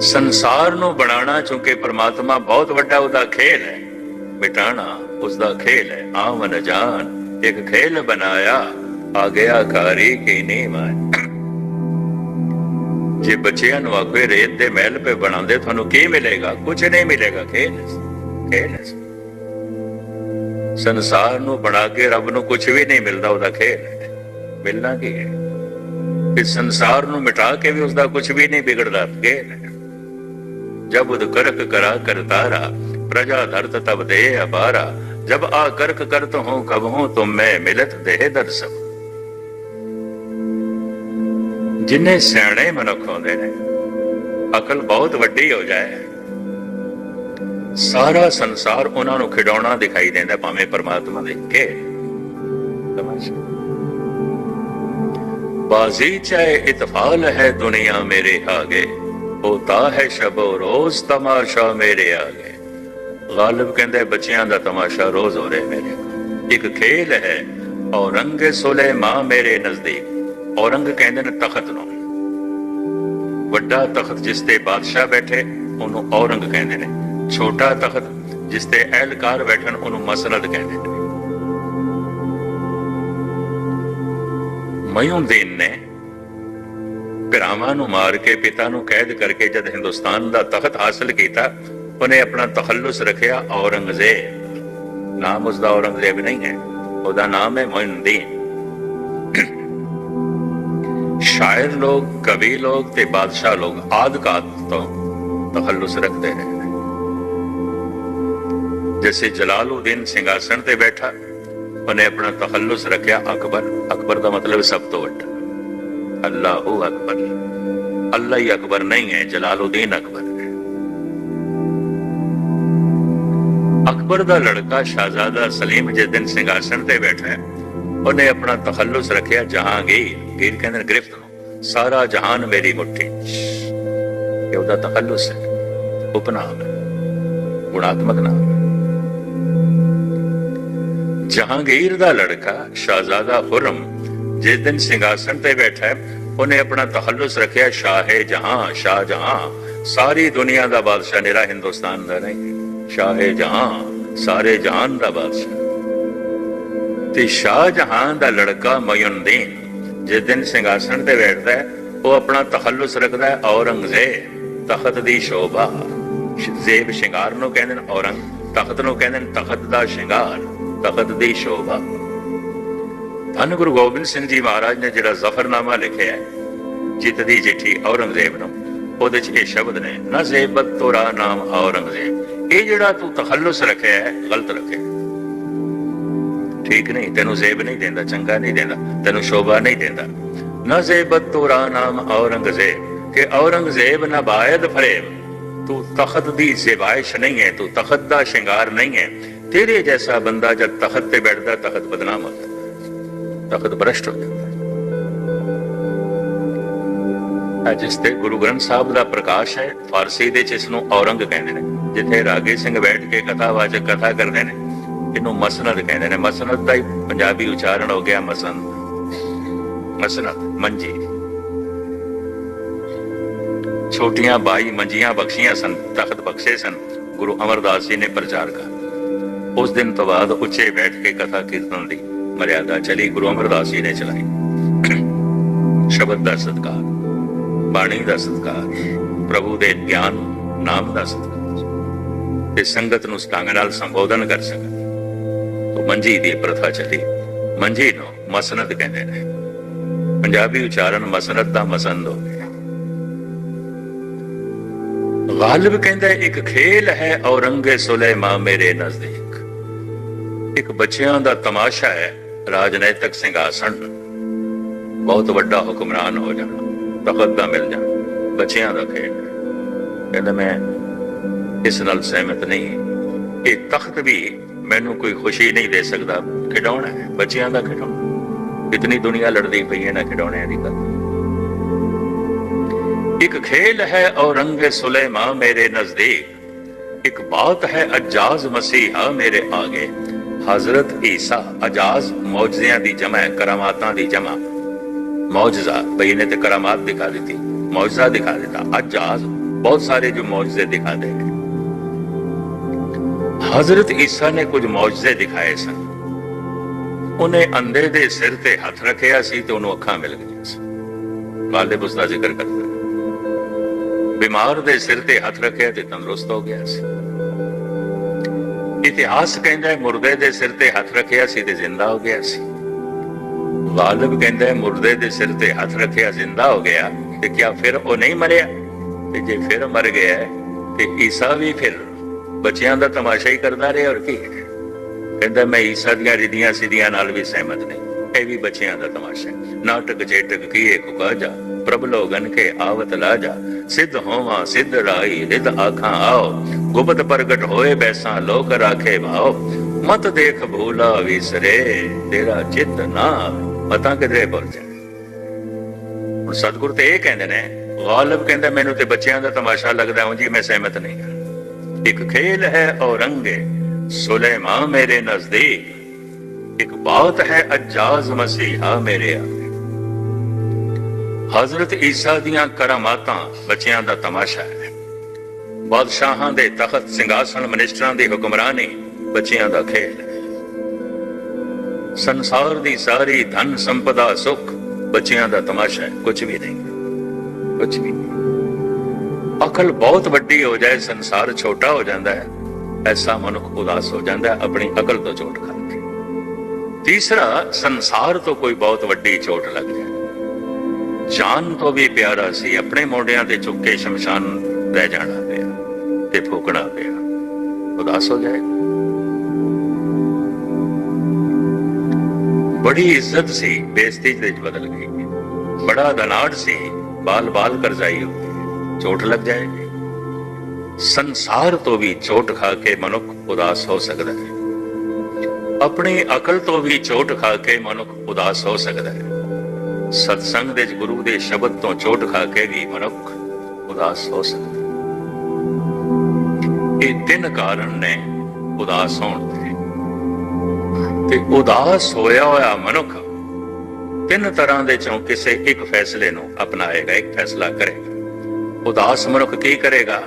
[SPEAKER 2] ਸੰਸਾਰ ਨੂੰ ਬਣਾਉਣਾ, ਚੁੰਕੇ ਪ੍ਰਮਾਤਮਾ ਬਹੁਤ ਵੱਡਾ ਉਹਦਾ ਖੇਲ ਹੈ। ਮਿਟਾਣਾ ਉਸ ਦਾ ਖੇਲ ਹੈ। ਆਵਨ ਜਾਨ ਇੱਕ ਖੇਲ ਬਣਾਇਆ, ਆ ਗਿਆ ਕਾਰੀ ਕੀ ਨਹੀਂ ਮਾਨ ਜੇ ਬੱਚਿਆਂ ਨੂੰ ਆਖੇ ਰੇਤ ਦੇ ਮਹਿਲ 'ਤੇ ਬਣਾਉਂਦੇ, ਤੁਹਾਨੂੰ ਕੀ ਮਿਲੇਗਾ? ਕੁਝ ਨਹੀਂ ਮਿਲੇਗਾ, ਖੇਲ ਖੇਲ ਸੰਸਾਰ ਨੂੰ ਬਣਾ ਕੇ ਰੱਬ ਨੂੰ ਕੁਝ ਵੀ ਨਹੀਂ ਮਿਲਦਾ, ਉਹਦਾ ਖੇਲ ਮਿਲਣਾ ਕੀ ਹੈ? ਇਸ ਸੰਸਾਰ ਨੂੰ ਮਿਟਾ ਕੇ ਵੀ ਉਸਦਾ ਕੁਝ ਵੀ ਨਹੀਂ ਵਿਗੜਦਾ, ਖੇਲ ਜਬ ਉਦ ਕਰਕ ਕਰਾ ਕਰਤਾਰਾ ਪ੍ਰਜਾ ਧਰਤ ਤਬ ਦੇ ਅਬਾਰਾ ਜਬ ਆ ਕਰਕ ਕਰਤ ਹੂੰ, ਕਬ ਹੂੰ ਤੁਮ ਮੈਂ ਮਿਲਤ ਦੇ ਦਰਸਕ ਜਿੰਨੇ ਸਿਆਣੇ ਮਨੁੱਖ ਹੁੰਦੇ ਨੇ, ਅਕਲ ਬਹੁਤ ਵੱਡੀ ਹੋ ਜਾਏ। ਸਾਰਾ ਸੰਸਾਰ ਉਹਨਾਂ ਨੂੰ ਖਿਡੌਣਾ ਦਿਖਾਈ ਦਿੰਦਾ ਭਾਵੇਂ ਪਰਮਾਤਮਾ ਦੇ ਕੇ ਤਮਾਸ਼ਾ ਬਾਜ਼ੀ ਚਾਹੇ ਇਤਫਾਲ ਹੈ ਦੁਨੀਆ ਮੇਰੇ ਆਗੇ, ਹੋਤਾ ਹੈ ਸ਼ਬੋ ਰੋਜ਼ ਤਮਾਸ਼ਾ ਮੇਰੇ ਆਗੇ। ਗਾਲਬ ਕਹਿੰਦੇ ਬੱਚਿਆਂ ਦਾ ਤਮਾਸ਼ਾ ਰੋਜ਼ ਹੋ ਰਿਹਾ ਮੇਰੇ ਇੱਕ ਖੇਲ ਹੈ ਔਰੰਗ ਸੁਲੇਮਾ ਮੇਰੇ ਨਜ਼ਦੀਕ। ਔਰੰਗ ਕਹਿੰਦੇ ਨੇ ਤਖਤ ਨੂੰ। ਵੱਡਾ ਤਖਤ ਜਿਸ ਤੇ ਬਾਦਸ਼ਾਹ ਬੈਠੇ, ਉਹਨੂੰ ਔਰੰਗ ਕਹਿੰਦੇ ਨੇ। ਛੋਟਾ ਤਖਤ ਜਿਸ ਤੇ ਅਹਿਲਕਾਰ ਬੈਠਣ, ਉਹਨੂੰ ਮਸਨਦ ਕਹਿੰਦੇ ਨੇ। ਮਯੂਦੀਨ ਨੇ ਭਰਾਵਾਂ ਨੂੰ ਮਾਰ ਕੇ, ਪਿਤਾ ਨੂੰ ਕੈਦ ਕਰਕੇ ਜਦ ਹਿੰਦੁਸਤਾਨ ਦਾ ਤਖਤ ਹਾਸਲ ਕੀਤਾ, ਉਹਨੇ ਆਪਣਾ ਤਖੱਲੁਸ ਰੱਖਿਆ ਔਰੰਗਜ਼ੇਬ। ਨਾਮ ਉਸਦਾ ਔਰੰਗਜ਼ੇਬ ਨਹੀਂ ਹੈ, ਉਹਦਾ ਨਾਮ ਹੈ ਮਯੂਦੀਨ ਸ਼ਾਇਰ ਲੋਕ ਕਵੀ ਲੋਕ ਤੇ ਬਾਦਸ਼ਾਹ ਲੋਕ ਆਦ ਕਾਲ ਤੋਂ ਤਖੱਲਸ ਰੱਖਦੇ ਰਹੇ ਜੈਸੇ ਜਲਾਲਉਦੀਨ ਸਿੰਘਾਸਣ ਤੇ ਬੈਠਾ ਉਹਨੇ ਆਪਣਾ ਤਖੱਲੁਸ ਰੱਖਿਆ ਅਕਬਰ ਅਕਬਰ ਦਾ ਮਤਲਬ ਸਭ ਤੋਂ ਵੱਡਾ ਅੱਲਾਹੂ ਅਕਬਰ ਅੱਲਾ ਹੀ ਅਕਬਰ ਨਹੀਂ ਹੈ ਜਲਾਲਉਦੀਨ ਅਕਬਰ ਹੈ ਅਕਬਰ ਦਾ ਲੜਕਾ ਸ਼ਾਹਜ਼ਾਦਾ ਸਲੀਮ ਜਿਸ ਦਿਨ ਸਿੰਘਾਸਣ ਤੇ ਬੈਠਾ ਹੈ ਉਹਨੇ ਆਪਣਾ ਤਖੱਲੁਸ ਰੱਖਿਆ ਜਹਾਂਗੀਰ ਗੀਰ ਕਹਿੰਦੇ ਨੇ ਗ੍ਰਿਫਤ ਸਾਰਾ ਜਹਾਨ ਮੇਰੀ ਮੁੱਠੀ ਇਹ ਉਹਦਾ ਤਖੱਲੁਸ ਹੈ। ਉਪਨਾਮ ਹੈ। ਗੁਣਾਤਮਕ ਨਾਮ ਹੈ। ਜਹਾਂਗੀਰ ਦਾ ਲੜਕਾ ਸ਼ਾਹਜ਼ਾਦਾ ਖੁਰਮ ਜਿਸ ਦਿਨ ਸਿੰਘਾਸਣ ਤੇ ਬੈਠਾ ਹੈ, ਉਹਨੇ ਆਪਣਾ ਤਖੱਲੁਸ ਰੱਖਿਆ, ਸ਼ਾਹੇ ਜਹਾਂ, ਸ਼ਾਹ ਜਹਾਂ। ਸਾਰੀ ਦੁਨੀਆ ਦਾ ਬਾਦਸ਼ਾਹ ਨਿਰਾ ਹਿੰਦੁਸਤਾਨ ਦਾ ਨਹੀਂ, ਸ਼ਾਹੇ ਜਹਾਂ, ਸਾਰੇ ਜਹਾਨ ਦਾ ਬਾਦਸ਼ਾਹ। ਤੇ ਸ਼ਾਹ ਸ਼ਾਹਜਹਾਨ ਦਾ ਲੜਕਾ ਮਯੁਨਦੀਨ ਜਿਸ ਦਿਨ ਸਿੰਘਾਸਣ ਤੇ ਬੈਠਦਾ ਹੈ, ਉਹ ਆਪਣਾ ਤਖੱਲੁਸ ਰੱਖਦਾ ਹੈ, ਔਰੰਗਜ਼ੇਬ, ਤਖਤ ਦੀ ਸ਼ੋਭਾ। ਜ਼ੇਬ ਸ਼ਿੰਗਾਰ ਨੂੰ ਕਹਿੰਦੇ ਨੇ ਔਰੰਗ, ਤਖਤ ਨੂੰ ਕਹਿੰਦੇ ਨੇ ਤਖਤ ਦਾ ਸ਼ਿੰਗਾਰ, ਤਖਤ ਦੀ ਸ਼ੋਭਾ। ਧੰਨ ਗੁਰੂ ਗੋਬਿੰਦ ਸਿੰਘ ਜੀ ਮਹਾਰਾਜ ਨੇ ਜਿਹੜਾ ਜ਼ਫਰਨਾਮਾ ਲਿਖਿਆ ਹੈ, ਜਿੱਤ ਦੀ ਚਿੱਠੀ ਔਰੰਗਜ਼ੇਬ ਨੂੰ, ਉਹਦੇ ਚ ਇਹ ਸ਼ਬਦ ਨੇ, ਨਾ ਜ਼ੇਬਤ ਤੋਰਾ ਨਾਮ ਔਰੰਗਜ਼ੇਬ। ਇਹ ਜਿਹੜਾ ਤੂੰ ਤਖੱਲੁਸ ਰੱਖਿਆ ਹੈ, ਗਲਤ ਰੱਖਿਆ। ਠੀਕ ਨਹੀਂ, ਤੈਨੂੰ ਜ਼ੇਬ ਨਹੀਂ ਦਿੰਦਾ, ਚੰਗਾ ਨਹੀਂ ਦਿੰਦਾ, ਤੈਨੂੰ ਸ਼ੋਭਾ ਨਹੀਂ ਦਿੰਦਾ। ਨਾ ਜ਼ੇਬਤ ਤੋਰਾ ਨਾਮ ਔਰੰਗਜ਼ੇਬ, ਕਿ ਔਰੰਗਜ਼ੇਬ ਨਾ ਬਾਇਦ ਫਰੇਬ। ਤੂੰ ਤਖਤ ਦੀ ਜ਼ੇਬਾਇਸ਼ ਨਹੀਂ ਹੈ, ਤੂੰ ਤਖਤ ਦਾ ਸ਼ਿੰਗਾਰ ਨਹੀਂ ਹੈ। ਤੇਰੇ ਜੈਸਾ ਬੰਦਾ ਜਦ ਤਖਤ ਤੇ ਬੈਠਦਾ, ਤਖਤ ਬਦਨਾਮ ਹੋ ਤਖਤ ਭ੍ਰਸ਼ਟ ਹੋ ਜਾਂਦਾ। ਜਿਸ ਤੇ ਗੁਰੂ ਗ੍ਰੰਥ ਸਾਹਿਬ ਦਾ ਪ੍ਰਕਾਸ਼ ਹੈ, ਫਾਰਸੀ ਦੇ ਚ ਇਸ ਨੂੰ ਔਰੰਗ ਕਹਿੰਦੇ ਨੇ, ਜਿੱਥੇ ਰਾਗੇ ਸਿੰਘ ਬੈਠ ਕੇ ਕਥਾਵਾਚਕ ਕਥਾ ਕਰਦੇ ਨੇ। ਇਹਨੂੰ ਮਸਨਦ ਕਹਿੰਦੇ ਨੇ? ਮਸਨਦ ਦਾ ਹੀ ਪੰਜਾਬੀ ਉਚਾਰਨ ਹੋ ਗਿਆ ਮਸੰਦ ਮਸਨਦ ਮੰਜੀ। ਛੋਟੀਆਂ ਬਾਈ ਮੰਜੀਆਂ ਬਖਸ਼ੀਆਂ ਸਨ, ਤਖਤ ਬਖਸ਼ੇ ਸਨ। ਗੁਰੂ ਅਮਰਦਾਸ ਜੀ ਨੇ ਪ੍ਰਚਾਰ ਕਰ। ਉਸ ਦਿਨ ਤੋਂ ਬਾਅਦ ਉੱਚੇ ਬੈਠ ਕੇ ਕਥਾ ਕੀਰਤਨ ਦੀ ਮਰਿਆਦਾ ਚਲੀ, ਗੁਰੂ ਅਮਰਦਾਸ ਜੀ ਨੇ ਚਲਾਈ। ਸ਼ਬਦ ਦਾ ਸਤਕਾਰ, ਬਾਣੀ ਦਾ ਸਤਕਾਰ, ਪ੍ਰਭੂ ਦੇ ਗਿਆਨ, ਨਾਮ ਦਾ ਸਤਕਾਰ। ਤੇ ਸੰਗਤ ਨੂੰ ਸਟੰਗ ਨਾਲ ਸੰਬੋਧਨ ਕਰ ਸਕਣ। ਮੰਜੀ ਦੀ ਪ੍ਰਥਾ ਚੱਲੀ। ਮੰਜੀ ਨੂੰ ਮਸਨਦ ਕਹਿੰਦੇ ਨੇ। ਪੰਜਾਬੀ ਉਚਾਰਨ ਮਸਨਦ ਦਾ ਮਸੰਦ ਹੋ ਗਿਆ। ਗਾਲਿਬ ਕਹਿੰਦਾ, ਇੱਕ ਖੇਲ ਹੈ ਔਰੰਗੇ ਸੁਲੇਮਾ ਮੇਰੇ ਨਜ਼ਦੀਕ। ਇੱਕ ਬੱਚਿਆਂ ਦਾ ਤਮਾਸ਼ਾ ਹੈ ਰਾਜਨੈਤਿਕ ਸਿੰਘਾਸਣ। ਬਹੁਤ ਵੱਡਾ ਹੁਕਮਰਾਨ ਹੋ ਜਾਣਾ, ਤਖਤ ਦਾ ਮਿਲ ਜਾਣਾ, ਬੱਚਿਆਂ ਦਾ ਖੇਡ ਕਹਿੰਦਾ, ਮੈਂ ਇਸ ਨਾਲ ਸਹਿਮਤ ਨਹੀਂ। ਇਹ ਤਖਤ ਵੀ ਮੈਨੂੰ ਕੋਈ ਖੁਸ਼ੀ ਨਹੀਂ ਦੇ ਸਕਦਾ। ਖਿਡੌਣਾ ਹੈ, ਬੱਚਿਆਂ ਦਾ ਖਿਡੌਣਾ। ਇਤਨੀ ਦੁਨੀਆ ਲੜਦੀ ਪਈ ਹੈ ਨਾ ਖਿਡੌਣਿਆਂ ਦੀ ਗੱਲ। ਇੱਕ ਖੇਲ ਹੈ ਔਰੰਗ ਸੁਲੇਮਾ ਮੇਰੇ ਨਜ਼ਦੀਕ। ਇੱਕ ਬਾਤ ਹੈ ਅਜਾਜ਼ ਮਸੀਹਾ ਮੇਰੇ ਆਗੇ। ਹਜ਼ਰਤ ਈਸਾ ਅਜਾਜ਼ ਮੌਜਜ਼ਿਆਂ ਦੀ ਜਮਾ ਹੈ, ਕਰਾਮਾਤਾਂ ਦੀ ਜਮਾ ਮੌਜਜ਼ਾ ਬਈ ਨੇ ਤੇ ਕਰਾਮਾਤ ਦਿਖਾ ਦਿੱਤੀ। ਮੌਜਜ਼ਾ ਦਿਖਾ ਦਿੱਤਾ। ਅਜਾਜ਼, ਬਹੁਤ ਸਾਰੇ ਜੋ ਮੌਜਜ਼ੇ ਦਿਖਾ ਦੇ ਹਜ਼ਰਤ ਈਸਾ ਨੇ ਕੁਝ ਮੌਜਜ਼ੇ ਦਿਖਾਏ ਸਨ। ਉਹਨੇ ਅੰਧੇ ਦੇ ਸਿਰ ਤੇ ਹੱਥ ਰੱਖਿਆ ਸੀ ਤੇ ਉਹਨੂੰ ਅੱਖਾਂ ਮਿਲ ਗਈਆਂ ਸੀ ਗਾਲਿਬ ਉਸ ਜ਼ਿਕਰ ਕਰਦਾ ਬਿਮਾਰ ਦੇ ਸਿਰ ਤੇ ਹੱਥ ਰੱਖਿਆ ਤੇ ਤੰਦਰੁਸਤ ਹੋ ਗਿਆ ਸੀ। ਇਤਿਹਾਸ ਕਹਿੰਦਾ ਹੈ ਮੁਰਦੇ ਦੇ ਸਿਰ ਤੇ ਹੱਥ ਰੱਖਿਆ ਸੀ ਤੇ ਜ਼ਿੰਦਾ ਹੋ ਗਿਆ ਸੀ। ਗਾਲਿਬ ਕਹਿੰਦਾ ਹੈ ਮੁਰਦੇ ਦੇ ਸਿਰ ਤੇ ਹੱਥ ਰੱਖਿਆ, ਜ਼ਿੰਦਾ ਹੋ ਗਿਆ ਤੇ ਕਿਆ ਫਿਰ ਉਹ ਨਹੀਂ ਮਰਿਆ? ਤੇ ਜੇ ਫਿਰ ਮਰ ਗਿਆ ਤੇ ਈਸਾ ਵੀ ਫਿਰ ਬੱਚਿਆਂ ਦਾ ਤਮਾਸ਼ਾ ਹੀ ਕਰਦਾ ਰਿਹਾ ਔਰ ਕੀ? ਕਹਿੰਦਾ, ਮੈਂ ਈਸਾ ਦੀਆਂ ਰਿਧੀਆਂ ਸਿਧੀਆਂ ਨਾਲ ਵੀ ਸਹਿਮਤ ਨਹੀਂ। ਇਹ ਵੀ ਬੱਚਿਆਂ ਦਾ ਤਮਾਸ਼ਾ ਹੈ। ਨਾਟਕ ਚੇਟਕ ਕੀਏ ਕੁਕਾਜਾ ਪ੍ਰਭ ਲੋਗਨ ਕੇ ਆਵਤ ਲਾਜਾ ਸਿੱਧ ਹੋਵਾਂ, ਸਿੱਧ ਰਾਈ ਰਿਦ ਆਖਾਂ, ਆਓ। ਗੁਪਤ ਪ੍ਰਗਟ ਹੋਏ ਬੈਸਾਂ, ਲੋਕ ਰਾਖੇ ਭਾਓ। ਮਤ ਦੇਖ ਭੂਲਾ ਵਿਸਰੇ, ਤੇਰਾ ਚਿੱਤ ਨਾ ਮਤਾਂ ਕਿਧਰੇ ਭੁੱਲ ਜਾਏ ਹੁਣ ਸਤਿਗੁਰ ਤੇ ਇਹ ਕਹਿੰਦੇ ਨੇ, ਗਾਲਬ ਕਹਿੰਦਾ, ਮੈਨੂੰ ਤੇ ਬੱਚਿਆਂ ਦਾ ਤਮਾਸ਼ਾ ਲੱਗਦਾ ਉਂਝ ਜੀ, ਮੈਂ ਸਹਿਮਤ ਨਹੀਂ ਹਾਂ। ਇੱਕ ਖੇਲ ਹੈ ਔਰੰਗੇ, ਸੁਲੇਮਾ ਮੇਰੇ ਨਜ਼ਦੀਕ। ਇੱਕ ਬਾਤ ਹੈ ਅਜਾਜ਼ ਮਸੀਹਾ ਮੇਰੇ ਆਗੇ ਹਜ਼ਰਤ ਈਸਾ ਦੀਆਂ ਕਰਾਮਾਤਾਂ ਬੱਚਿਆਂ ਦਾ ਤਮਾਸ਼ਾ ਹੈ। ਬਾਦਸ਼ਾਹਾਂ ਦੇ ਤਖਤ, ਸਿੰਘਾਸਣ ਮਨਿਸਟਰਾਂ ਦੀ ਹੁਕਮਰਾਨੀ ਬੱਚਿਆਂ ਦਾ ਖੇਲ ਹੈ। ਸੰਸਾਰ ਦੀ ਸਾਰੀ ਧਨ ਸੰਪਦਾ ਸੁਖ ਬੱਚਿਆਂ ਦਾ ਤਮਾਸ਼ਾ ਹੈ। ਕੁਝ ਵੀ ਨਹੀਂ ਕੁਝ ਵੀ ਨਹੀਂ। ਅਕਲ ਬਹੁਤ ਵੱਡੀ ਹੋ ਜਾਏ, ਸੰਸਾਰ ਛੋਟਾ ਹੋ ਜਾਂਦਾ ਹੈ, ਐਸਾ ਮਨੁੱਖ ਉਦਾਸ ਹੋ ਜਾਂਦਾ ਹੈ, ਆਪਣੀ ਅਕਲ ਤੋਂ ਚੋਟ ਖਾ ਕੇ ਤੀਸਰਾ, ਸੰਸਾਰ ਤੋਂ ਕੋਈ ਬਹੁਤ ਵੱਡੀ ਚੋਟ ਲੱਗ ਜਾਏ। ਜਾਨ ਤੋਂ ਵੀ ਪਿਆਰਾ ਸੀ, ਆਪਣੇ ਮੋਢਿਆਂ ਤੇ ਚੁੱਕ ਕੇ ਸ਼ਮਸ਼ਾਨ ਰਹਿ ਜਾਣਾ ਪਿਆ ਤੇ ਫੂਕਣਾ ਪਿਆ। ਉਦਾਸ ਹੋ ਜਾਏ। ਬੜੀ ਇੱਜ਼ਤ ਸੀ, ਬੇਇੱਜ਼ਤੀ ਦੇ ਵਿੱਚ ਬਦਲ ਗਈ। ਬੜਾ ਦਨਾੜ ਸੀ ਬਾਲ ਬਾਲ ਕਰਜ਼ਾਈ ਹੋ ਗਈ ਚੋਟ ਲੱਗ ਜਾਏਗੀ। ਸੰਸਾਰ ਤੋਂ ਵੀ ਚੋਟ ਖਾ ਕੇ ਮਨੁੱਖ ਉਦਾਸ ਹੋ ਸਕਦਾ ਹੈ। ਆਪਣੀ ਅਕਲ ਤੋਂ ਵੀ ਚੋਟ ਖਾ ਕੇ ਮਨੁੱਖ ਉਦਾਸ ਹੋ ਸਕਦਾ ਹੈ। ਸਤਸੰਗ ਦੇ ਗੁਰੂ ਦੇ ਸ਼ਬਦ ਤੋਂ ਚੋਟ ਖਾ ਕੇ ਵੀ ਮਨੁੱਖ ਉਦਾਸ ਹੋ ਸਕਦਾ ਹੈ। ਇਹ ਤਿੰਨ ਕਾਰਨ ਨੇ ਉਦਾਸ ਹੋਣ ਦੇ। ਤੇ ਉਦਾਸ ਹੋਇਆ ਹੋਇਆ ਮਨੁੱਖ ਤਿੰਨ ਤਰ੍ਹਾਂ ਦੇ ਚੋਂ ਕਿਸੇ ਇੱਕ ਫੈਸਲੇ ਨੂੰ ਅਪਣਾਏਗਾ, ਇੱਕ ਫੈਸਲਾ ਕਰੇਗਾ। ਉਦਾਸ ਮਨੁੱਖ ਕੀ ਕਰੇਗਾ?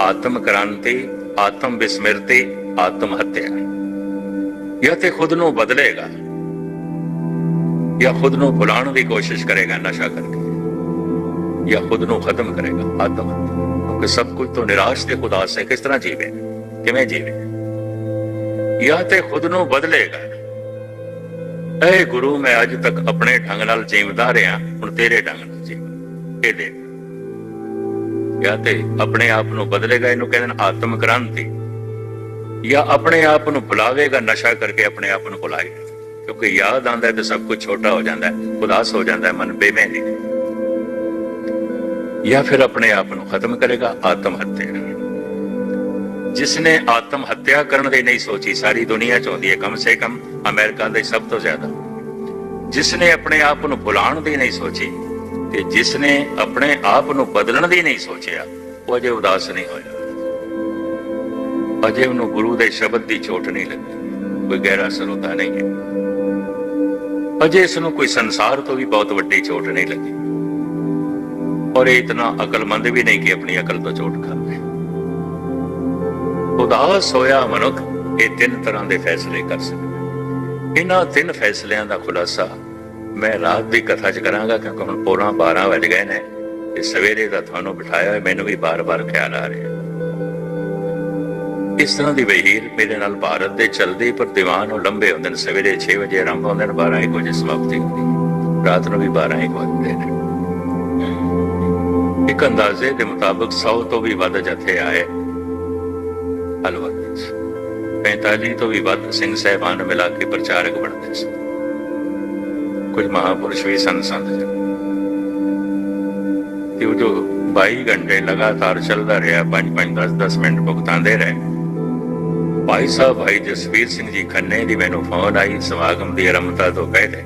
[SPEAKER 2] ਆਤਮ ਕ੍ਰਾਂਤੀ, ਆਤਮ ਵਿਸਮ੍ਰਿਤੀ, ਆਤਮ ਹੱਤਿਆ। ਜਾਂ ਤੇ ਖੁਦ ਨੂੰ ਬਦਲੇਗਾ ਜਾਂ ਖੁਦ ਨੂੰ ਭੁਲਾਉਣ ਦੀ ਕੋਸ਼ਿਸ਼ ਕਰੇਗਾ ਨਸ਼ਾ ਕਰਕੇ। ਜਾਂ ਖੁਦ ਨੂੰ ਖਤਮ ਕਰੇਗਾ ਆਤਮ ਕਿਉਂਕਿ ਸਭ ਕੁਝ ਤੋਂ ਨਿਰਾਸ਼ ਤੇ ਉਦਾਸ ਹੈ, ਕਿਸ ਤਰ੍ਹਾਂ ਜੀਵੇ? ਕਿਵੇਂ ਜੀਵੇ? ਜਾਂ ਤੇ ਖੁਦ ਨੂੰ ਬਦਲੇਗਾ। ਐ ਗੁਰੂ, ਮੈਂ ਅੱਜ ਤੱਕ ਆਪਣੇ ਢੰਗ ਨਾਲ ਜੀਵਦਾ ਰਿਹਾ, ਹੁਣ ਤੇਰੇ ਢੰਗ ਨਾਲ ਜੀਵਾਂ। ਇਹ ਦੇਖ। ਜਾਂ ਤੇ ਆਪਣੇ ਆਪ ਨੂੰ ਬਦਲੇਗਾ, ਇਹਨੂੰ ਕਹਿੰਦੇ ਨੇ ਆਤਮ ਕ੍ਰਾਂਤੀ। ਜਾਂ ਆਪਣੇ ਆਪ ਨੂੰ ਭੁਲਾਵੇਗਾ ਨਸ਼ਾ ਕਰਕੇ ਆਪਣੇ ਆਪ ਨੂੰ ਭੁਲਾਏਗਾ ਕਿਉਂਕਿ ਯਾਦ ਆਉਂਦਾ ਤੇ ਸਭ ਕੁਝ ਛੋਟਾ ਹੋ ਜਾਂਦਾ ਹੈ ਉਦਾਸ ਹੋ ਜਾਂਦਾ ਹੈ ਮਨ ਬੇਮੈਨੀ ਜਾਂ ਫਿਰ ਆਪਣੇ ਆਪ ਨੂੰ ਖਤਮ ਕਰੇਗਾ, ਆਤਮ ਹੱਤਿਆ। ਜਿਸਨੇ ਆਤਮ ਹੱਤਿਆ ਕਰਨ ਦੀ ਨਹੀਂ ਸੋਚੀ, ਸਾਰੀ ਦੁਨੀਆ ਚਾਹੁੰਦੀ ਹੈ ਕਮ ਸੇ ਕਮ ਅਮਰੀਕਾ ਦੇ ਸਭ ਤੋਂ ਜ਼ਿਆਦਾ। ਜਿਸਨੇ ਆਪਣੇ ਆਪ ਨੂੰ ਭੁਲਾਉਣ ਦੀ ਨਹੀਂ ਸੋਚੀ ਤੇ ਜਿਸਨੇ ਆਪਣੇ ਆਪ ਨੂੰ ਬਦਲਣ ਦੀ ਨਹੀਂ ਸੋਚਿਆ, ਉਹ ਅਜੇ ਉਦਾਸ ਨਹੀਂ ਹੋਇਆ। ਅਜੇ ਉਹਨੂੰ ਗੁਰੂ ਦੇ ਸ਼ਬਦ ਦੀ ਚੋਟ ਨਹੀਂ ਲੱਗੀ, ਕੋਈ ਗਹਿਰਾ ਸਰੋਤਾ ਨਹੀਂ ਹੈ। ਅਜੇ ਇਸ ਨੂੰ ਕੋਈ ਸੰਸਾਰ ਤੋਂ ਵੀ ਬਹੁਤ ਵੱਡੀ ਚੋਟ ਨਹੀਂ ਲੱਗੀ। ਔਰ ਇਹ ਇਤਨਾ ਅਕਲਮੰਦ ਵੀ ਨਹੀਂ ਕਿ ਆਪਣੀ ਅਕਲ ਤੋਂ ਚੋਟ ਖਾਵੇ ਉਦਾਸ ਹੋਇਆ ਮਨੁੱਖ ਇਹ ਤਿੰਨ ਤਰ੍ਹਾਂ ਦੇ ਫੈਸਲੇ ਕਰ ਸਕਦਾ। ਇਹਨਾਂ ਤਿੰਨ ਫੈਸਲਿਆਂ ਦਾ ਖੁਲਾਸਾ ਮੈਂ ਰਾਤ ਦੀ ਕਥਾ ਚ ਕਰਾਂਗਾ ਕਿਉਂਕਿ ਹੁਣ ਪੂਰਾ 12 ਵਜ ਗਏ ਨੇ ਤੇ ਸਵੇਰੇ ਦਾ ਤੁਹਾਨੂੰ ਬਿਠਾਇਆ ਮੈਨੂੰ ਵੀ ਬਾਰ-ਬਾਰ ਖਿਆਲ ਆ ਰਿਹਾ। ਇਸ ਤਰ੍ਹਾਂ ਦੀ ਵਹੀਰ ਮੇਰੇ ਨਾਲ ਭਾਰਤ ਦੇ ਚਲਦੇ ਪਰ ਦੀਵਾਨ ਉਹ ਲੰਬੇ ਹੁੰਦੇ ਨੇ। ਸਵੇਰੇ 6 ਵਜੇ ਆਰੰਭ ਹੁੰਦੇ ਨੇ 12 1 ਵਜੇ ਸਮਾਪਤੀ ਹੁੰਦੀ ਰਾਤ ਨੂੰ ਵੀ 12 1 ਵਜੇ ਨੇ। ਇੱਕ ਅੰਦਾਜ਼ੇ ਦੇ ਮੁਤਾਬਕ 100 ਤੋਂ ਵੀ ਵੱਧ ਜਥੇ ਆਏ ਹਲਵਾ 45 ਤੋਂ ਵੀ ਵੱਧ ਸਿੰਘ ਸਹਿਬਾਨ ਮਿਲਾ ਕੇ ਪ੍ਰਚਾਰਕ ਬਣਦੇ ਸੀ ਕੁਝ ਮਹਾਪੁਰਸ਼ ਵੀ ਸਨ ਸੰਤ ਜਨ ਤੇ ਉਹ ਜੋ 22 ਘੰਟੇ ਲਗਾਤਾਰ ਚੱਲਦਾ ਰਿਹਾ 5 5 10 10 ਮਿੰਟ ਭੁਗਤਾਉਂਦੇ ਰਹੇ। ਭਾਈ ਸਾਹਿਬ, ਭਾਈ ਜਸਵੀਰ ਸਿੰਘ ਜੀ ਖੰਨੇ ਦੀ ਮੈਨੂੰ ਫੋਨ ਆਈ, ਸਮਾਗਮ ਦੀ ਆਰੰਭਤਾ ਤੋਂ ਕਹਿੰਦੇ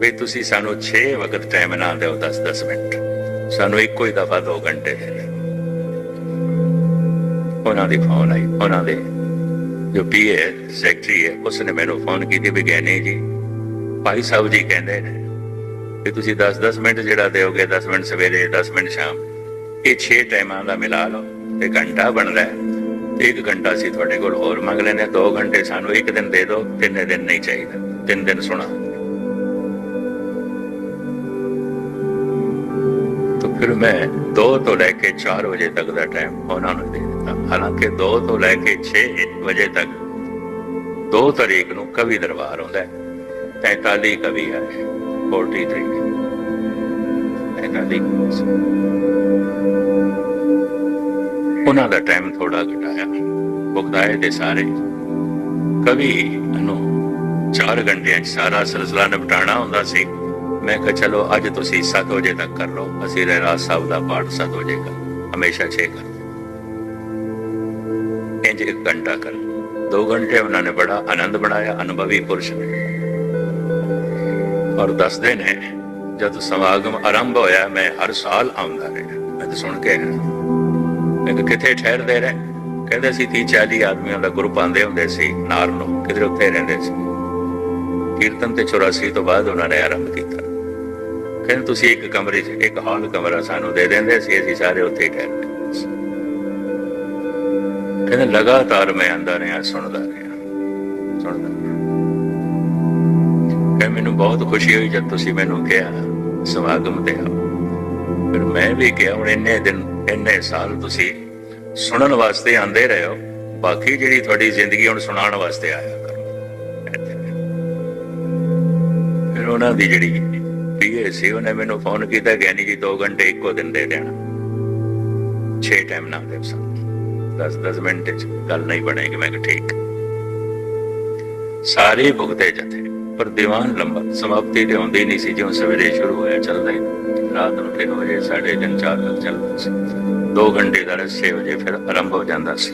[SPEAKER 2] ਵੀ ਤੁਸੀਂ ਸਾਨੂੰ 6 ਵਕਤ ਟਾਈਮ ਨਾ ਦਿਓ 10 10 ਮਿੰਟ। ਸਾਨੂੰ ਇੱਕੋ ਹੀ ਦਫਾ 2 ਘੰਟੇ ਦੇ ਉਹਨਾਂ ਦੀ ਫੋਨ ਆਈ। ਉਹਨਾਂ ਦੇ ਜੋ ਪੀਏ ਸੈਕਟਰੀ ਹੈ, ਉਸਨੇ ਮੈਨੂੰ ਫੋਨ ਕੀਤੀ ਵੀ ਗੈਨੀ ਜੀ ਭਾਈ ਸਾਹਿਬ ਜੀ ਕਹਿੰਦੇ ਨੇ ਕਿ ਤੁਸੀਂ 10-10 ਮਿੰਟ ਜਿਹੜਾ ਦਿਓਗੇ 10 ਮਿੰਟ ਸਵੇਰੇ 10 ਮਿੰਟ ਸ਼ਾਮ, ਇਹ 6 ਟਾਈਮਾਂ ਦਾ ਮਿਲਾ ਲਓ ਤੇ ਘੰਟਾ ਬਣ ਰਿਹਾ ਇੱਕ ਘੰਟਾ ਸੀ ਤੁਹਾਡੇ ਕੋਲ ਹੋਰ ਮੰਗ ਲੈਨੇ 2 ਘੰਟੇ ਸਾਨੂੰ ਇੱਕ ਦਿਨ ਦੇ ਦਿਓ, ਤਿੰਨ ਦਿਨ ਨਹੀਂ ਚਾਹੀਦਾ। ਤਿੰਨ ਦਿਨ ਸੁਣਾ। ਫਿਰ ਮੈਂ 2 ਤੋਂ ਲੈ ਕੇ 4 ਵਜੇ ਤੱਕ ਦਾ ਟਾਈਮ ਉਹਨਾਂ ਨੂੰ ਦੇ ਦਿੱਤਾ। ਹਾਲਾਂਕਿ 2 ਤੋਂ ਲੈ ਕੇ 6 ਵਜੇ ਤੱਕ 2 ਤਰੀਕ ਨੂੰ ਕਵੀ ਦਰਬਾਰ ਹੁੰਦਾ ਹੈ। 43 ਕਵੀ ਆਏ 43 43 ਉਹਨਾਂ ਦਾ ਟਾਈਮ ਥੋੜਾ ਘਟਾਇਆ। ਬੁਖਦਾਏ ਦੇ ਸਾਰੇ ਕਵੀ ਨੂੰ 4 ਘੰਟਿਆਂ 'ਚ ਸਾਰਾ ਸਿਲਸਿਲਾ ਨਿਪਟਾਣਾ ਹੁੰਦਾ ਸੀ। ਮੈਂ ਕਿਹਾ, ਚਲੋ, ਅੱਜ ਤੁਸੀਂ 7 ਵਜੇ ਤੱਕ ਕਰ ਲਓ। ਅਸੀਂ ਰਹਿਰਾਜ ਸਾਹਿਬ ਦਾ ਪਾਠ 7 ਵਜੇ ਕਰ, ਹਮੇਸ਼ਾ 6 ਕਰ ਇੰਜ ਇੱਕ ਘੰਟਾ ਕਰ। 2 ਘੰਟੇ ਉਹਨਾਂ ਨੇ ਬੜਾ ਆਨੰਦ ਬਣਾਇਆ, ਅਨੁਭਵੀ ਪੁਰਸ਼ ਨੇ ਔਰ ਦੱਸਦੇ ਨੇ, ਜਦ ਸਮਾਗਮ ਆਰੰਭ ਹੋਇਆ, ਮੈਂ ਹਰ ਸਾਲ ਆਉਂਦਾ ਰਿਹਾ। ਮੈਂ ਤਾਂ ਸੁਣ ਕੇ ਮੈਂ ਕਿਹਾ, ਕਿੱਥੇ ਠਹਿਰਦੇ ਰਹੇ? ਕਹਿੰਦੇ ਸੀ 30 40 ਆਦਮੀਆਂ ਦਾ ਗਰੁੱਪ ਆਂਦੇ ਹੁੰਦੇ ਸੀ, ਨਾਰ ਨੂੰ, ਕਿਧਰ ਉੱਥੇ ਰਹਿੰਦੇ ਸੀ। ਕੀਰਤਨ ਤੇ 84 ਤੋਂ ਬਾਅਦ ਉਹਨਾਂ ਨੇ ਆਰੰਭ ਕੀਤਾ। ਕਹਿੰਦੇ, ਤੁਸੀਂ ਇੱਕ ਕਮਰੇ 'ਚ, ਇੱਕ ਹਾਲ ਕਮਰਾ ਸਾਨੂੰ ਦੇ ਦਿੰਦੇ ਸੀ, ਅਸੀਂ ਸਾਰੇ ਉੱਥੇ ਠਹਿਰਦੇ ਸੀ ਕਹਿੰਦੇ, ਲਗਾਤਾਰ ਮੈਂ ਆਂਦਾ ਰਿਹਾ, ਸੁਣਦਾ ਰਿਹਾ। ਸੁਣਦਾ ਮੈਨੂੰ ਬਹੁਤ ਖੁਸ਼ੀ ਹੋਈ ਜਦ ਤੁਸੀਂ ਮੈਨੂੰ ਕਿਹਾ, ਸਮਾਗਮ ਤੇ ਆਓ। ਫਿਰ ਮੈਂ ਵੀ ਕਿਹਾ, ਹੁਣ ਇੰਨੇ ਦਿਨ, ਇੰਨੇ ਸਾਲ ਤੁਸੀਂ ਸੁਣਨ ਵਾਸਤੇ ਆਂਦੇ ਰਹੇ ਹੋ, ਬਾਕੀ ਜਿਹੜੀ ਤੁਹਾਡੀ ਜ਼ਿੰਦਗੀ ਹੁਣ ਸੁਣਾਉਣ ਵਾਸਤੇ ਆਇਆ ਕਰੋ। ਫਿਰ ਉਹਨਾਂ ਦੀ ਜਿਹੜੀ ਪੀਏ ਸੀ, ਉਹਨੇ ਮੈਨੂੰ ਫੋਨ ਕੀਤਾ ਗਿਆਨੀ ਜੀ 2 ਘੰਟੇ ਇੱਕੋ ਦਿਨ ਦੇ ਦੇਣਾ। 6 ਟਾਈਮ ਨਾ ਦੇ ਸਾਂ 10 10 ਮਿੰਟ ਚ ਗੱਲ ਨਹੀਂ ਬਣੇਗੀ। ਮੈਂ ਕਿਹਾ, ਠੀਕ। ਸਾਰੇ ਭੁਗਤੇ ਜਥੇ। ਪਰ ਦੀਵਾਨ ਲੰਬਾ ਸਮਾਪਤੀ ਤੇ ਹੁੰਦੀ ਨਹੀਂ ਸੀ, ਜਿਉਂ ਸਵੇਰੇ ਸ਼ੁਰੂ ਹੋਇਆ ਚੱਲਦਾ ਰਾਤ ਨੂੰ 3 ਵਜੇ 3:30 4 ਤੱਕ ਚੱਲਦਾ ਸੀ। 2 ਘੰਟੇ ਦਾ 6 ਵਜੇ ਫਿਰ ਆਰੰਭ ਹੋ ਜਾਂਦਾ ਸੀ।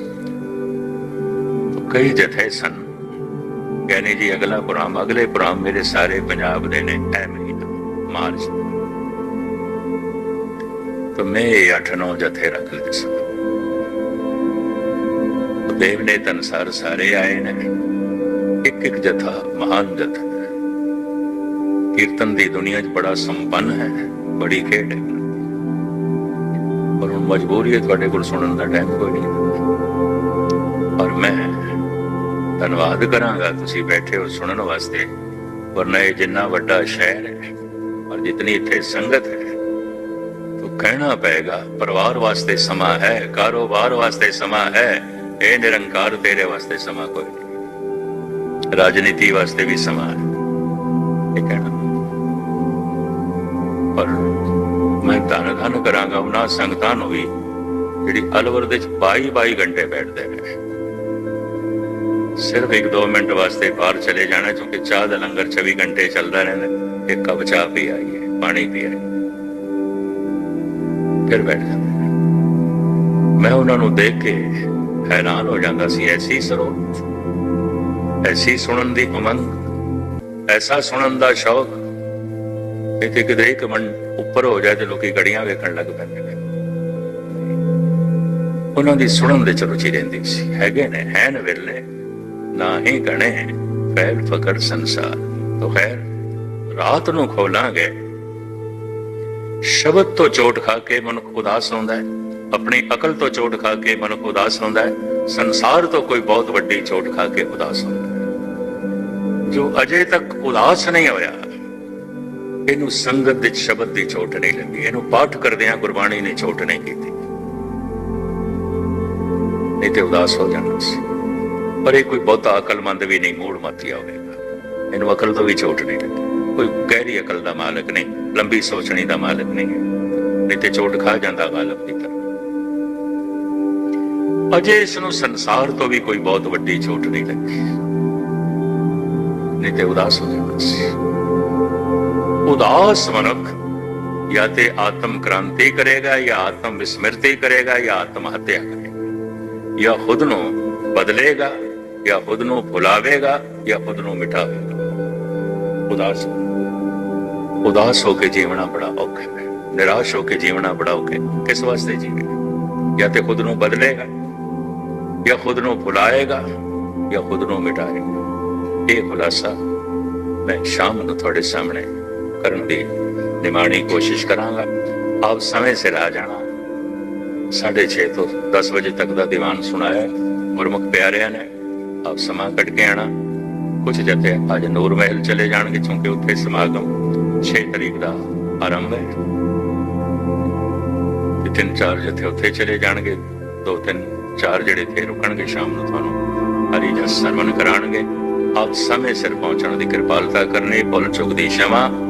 [SPEAKER 2] ਕਈ ਜਥੇ ਸਨ। ਕਹਿੰਦੇ ਜੀ, ਅਗਲਾ ਪ੍ਰੋਗਰਾਮ ਅਗਲੇ ਪ੍ਰੋਗਰਾਮ ਮੇਰੇ ਸਾਰੇ ਪੰਜਾਬ ਦੇ ਨੇ, ਐ ਮਹੀਨਾ ਮਾਰਚ ਤਾਂ ਮੈਂ 8-9 ਜਥੇ ਰੱਖ ਲਏ ਸਨ। ਦੇਵ ਨੇ ਤਨਸਾਰ ਸਾਰੇ ਆਏ ਨੇ। ਇੱਕ ਇੱਕ ਜਥਾ, ਮਹਾਨ ਜਥਾ। ਕੀਰਤਨ ਦੀ ਦੁਨੀਆ 'ਚ ਬੜਾ ਸੰਪੰਨ ਹੈ, ਬੜੀ ਖੇਡ ਹੈ। ਪਰ ਹੁਣ ਮਜਬੂਰੀ ਹੈ ਤੁਹਾਡੇ ਕੋਲ ਸੁਣਨ ਦਾ ਟਾਈਮ ਕੋਈ ਨਹੀਂ। ਔਰ ਮੈਂ ਧੰਨਵਾਦ ਕਰਾਂਗਾ ਤੁਸੀਂ ਬੈਠੇ ਹੋ ਸੁਣਨ ਵਾਸਤੇ, ਵਰਨਾ ਇਹ ਜਿੰਨਾ ਵੱਡਾ ਸ਼ਹਿਰ ਹੈ ਔਰ ਜਿਤਨੀ ਇੱਥੇ ਸੰਗਤ ਹੈ तो ਕਹਿਣਾ ਪਏਗਾ, ਪਰਿਵਾਰ ਵਾਸਤੇ ਸਮਾਂ ਹੈ, ਕਾਰੋਬਾਰ ਵਾਸਤੇ ਸਮਾਂ ਹੈ, ਇਹ ਨਿਰੰਕਾਰ ਤੇਰੇ ਵਾਸਤੇ ਸਮਾਂ ਕੋਈ ਨਹੀਂ। ਰਾਜਨੀਤੀ ਵਾਸਤੇ ਵੀ ਸਮਾਂ ਹੈ। ਇਹ ਕਹਿਣਾ ਧੰਨ ਸੰਗਤਾਂ ਨੂੰ ਵੀ ਜਿਹੜੀ ਅਲਵਰ ਦੇ ਚ 22 22 ਘੰਟੇ ਬੈਠਦੇ ਨੇ। ਸਿਰਫ 1-2 ਮਿੰਟ ਵਾਸਤੇ ਬਾਹਰ ਚਲੇ ਜਾਣਾ, ਕਿਉਂਕਿ ਚਾਹ ਦਾ ਲੰਗਰ 24 ਘੰਟੇ ਚੱਲਦਾ ਰਹਿੰਦਾ। ਇੱਕ ਕੱਪ ਚਾਹ ਪੀ ਆਈਏ, ਪਾਣੀ ਪੀ ਆਈਏ। ਫਿਰ ਬੈਠ ਜਾਂਦੇ ਮੈਂ ਉਹਨਾਂ ਨੂੰ ਦੇਖ ਕੇ ਹੈਰਾਨ ਹੋ ਜਾਂਦਾ ਸੀ, ਐਸੀ ਸਰੋਤ, ਐਸੀ ਸੁਣਨ ਦੀ ਉਮੰਗ, ਐਸਾ ਸੁਣਨ ਦਾ ਸ਼ੌਕ ਇਹ ਕਿ ਕਿਤੇ ਇੱਕ ਮਨ ਉੱਪਰ ਹੋ ਜਾਏ ਤੇ ਲੋਕੀ ਗੜੀਆਂ ਵੇਖਣ ਲੱਗ ਪੈਂਦੇ ਨੇ। ਉਹਨਾਂ ਦੀ ਸੁਣਨ ਦੇ ਚ ਰੁਚੀ ਰਹਿੰਦੀ ਸੀ। ਹੈਗੇ ਨੇ, ਹੈਨ ਵੇਲੇ ਨਾ ਹੀ ਗਣੇ, ਫੈਲ ਫਕਰ ਸੰਸਾਰ। ਤੋ ਖੈਰ, ਰਾਤ ਨੂੰ ਖੋਲਾਂਗੇ। ਸ਼ਬਦ ਤੋਂ ਚੋਟ ਖਾ ਕੇ ਮਨੁੱਖ ਉਦਾਸ ਹੁੰਦਾ ਹੈ। ਆਪਣੀ ਅਕਲ ਤੋਂ ਚੋਟ ਖਾ ਕੇ ਮਨੁੱਖ ਉਦਾਸ ਹੁੰਦਾ ਹੈ। ਸੰਸਾਰ ਤੋਂ ਕੋਈ ਬਹੁਤ ਵੱਡੀ ਚੋਟ ਖਾ ਕੇ ਉਦਾਸ ਹੁੰਦਾ ਹੈ। ਜੋ ਅਜੇ ਤੱਕ ਉਦਾਸ ਨਹੀਂ ਹੋਇਆ ਇਹਨੂੰ ਸੰਗਤ ਦੇ ਸ਼ਬਦ ਦੀ ਚੋਟ ਨਹੀਂ ਲੱਗੀ। ਇਹਨੂੰ ਪਾਠ ਕਰਦਿਆਂ ਗੁਰਬਾਣੀ ਨੇ ਚੋਟ ਨਹੀਂ ਕੀਤੀ। ਨਹੀਂ ਤੇ ਉਦਾਸ ਹੋ ਜਾਣਾ ਸੀ। ਪਰ ਇਹ ਕੋਈ ਬਹੁਤਾ ਅਕਲਮੰਦ ਵੀ ਨਹੀਂ, ਮੂੜ ਮਤਿਆ ਹੋਵੇਗਾ ਇਹਨੂੰ ਅਕਲ ਤੋਂ ਵੀ ਚੋਟ ਨਹੀਂ ਲੱਗੀ। ਕੋਈ ਗਹਿਰੀ ਅਕਲ ਦਾ ਮਾਲਕ ਨਹੀਂ, ਲੰਬੀ ਸੋਚਣੀ ਦਾ ਮਾਲਕ ਨਹੀਂ ਨਹੀਂ ਤੇ ਚੋਟ ਖਾ ਜਾਂਦਾ ਗਾਲਬ ਦੀ ਤਰ੍ਹਾਂ। ਅਜੇ ਇਸ ਨੂੰ ਸੰਸਾਰ ਤੋਂ ਵੀ ਕੋਈ ਬਹੁਤ ਵੱਡੀ ਚੋਟ ਨਹੀਂ ਲੱਗੀ। ਨਹੀਂ ਤੇ ਉਦਾਸ ਹੋ ਜਾਣਾ ਸੀ। ਉਦਾਸ ਮਨੁੱਖ ਜਾਂ ਤੇ ਆਤਮ ਕ੍ਰਾਂਤੀ ਕਰੇਗਾ, ਜਾਂ ਆਤਮ ਵਿਸਮ੍ਰਿਤੀ ਕਰੇਗਾ, ਜਾਂ ਆਤਮ ਹੱਤਿਆ ਕਰੇਗਾ। ਜਾਂ ਖੁਦ ਨੂੰ ਬਦਲੇਗਾ, ਜਾਂ ਖੁਦ ਨੂੰ ਭੁਲਾਵੇਗਾ, ਜਾਂ ਖੁਦ ਨੂੰ ਮਿਟਾਵੇਗਾ। ਉਦਾਸ ਉਦਾਸ ਹੋ ਕੇ ਜੀਵਣਾ ਬੜਾ ਔਖਾ ਹੈ। ਨਿਰਾਸ਼ ਹੋ ਕੇ ਜੀਵਣਾ ਬੜਾ ਔਖਾ ਹੈ। ਕਿਸ ਵਾਸਤੇ ਜੀਵੇਗਾ ਜਾਂ ਤੇ ਖੁਦ ਨੂੰ ਬਦਲੇਗਾ, ਜਾਂ ਖੁਦ ਨੂੰ ਭੁਲਾਏਗਾ, ਜਾਂ ਖੁਦ ਨੂੰ ਮਿਟਾਏਗਾ। ਇਹ ਖੁਲਾਸਾ ਮੈਂ ਸ਼ਾਮ ਨੂੰ ਤੁਹਾਡੇ ਸਾਹਮਣੇ ਕਰਨ ਦੀ ਨਿਮਾਣੀ ਕੋਸ਼ਿਸ਼ ਕਰਾਂਗਾ। ਆਪ ਸਮੇਂ ਸਿਰ ਆ ਜਾਣਾ। 6:30 ਤੋਂ 10 ਵਜੇ ਤੱਕ ਦਾ ਦੀਵਾਨ ਸੁਣਾਇਆ। ਗੁਰਮੁਖ ਪਿਆਰਿਆਂ ਨੇ ਆਪ ਸਮਾਂ ਕੱਢ ਕੇ ਆਣਾ। ਕੁਝ ਜਥੇ ਅੱਜ ਨੂਰ ਮਹਿਲ ਚਲੇ ਜਾਣਗੇ, ਕਿਉਂਕਿ ਉੱਥੇ ਸਮਾਗਮ 6 ਤਰੀਕ ਦਾ ਆਰੰਭ ਹੈ। ਤੇ ਤਿੰਨ ਚਾਰ ਜਥੇ ਉੱਥੇ ਚਲੇ ਜਾਣਗੇ। ਦੋ, ਤਿੰਨ, ਚਾਰ ਜਿਹੜੇ ਤੇ ਰੁਕਣਗੇ ਸ਼ਾਮ ਨੂੰ ਤੁਹਾਨੂੰ ਹਰੀ ਜਸ ਸਰਵਨ ਕਰਾਣਗੇ। ਆਪ ਸਮੇਂ ਸਿਰ ਪਹੁੰਚਣ ਦੀ ਕਿਰਪਾਲਤਾ ਕਰਨੀ, ਭੁੱਲ ਚੁੱਕ ਸ਼ਮਾ।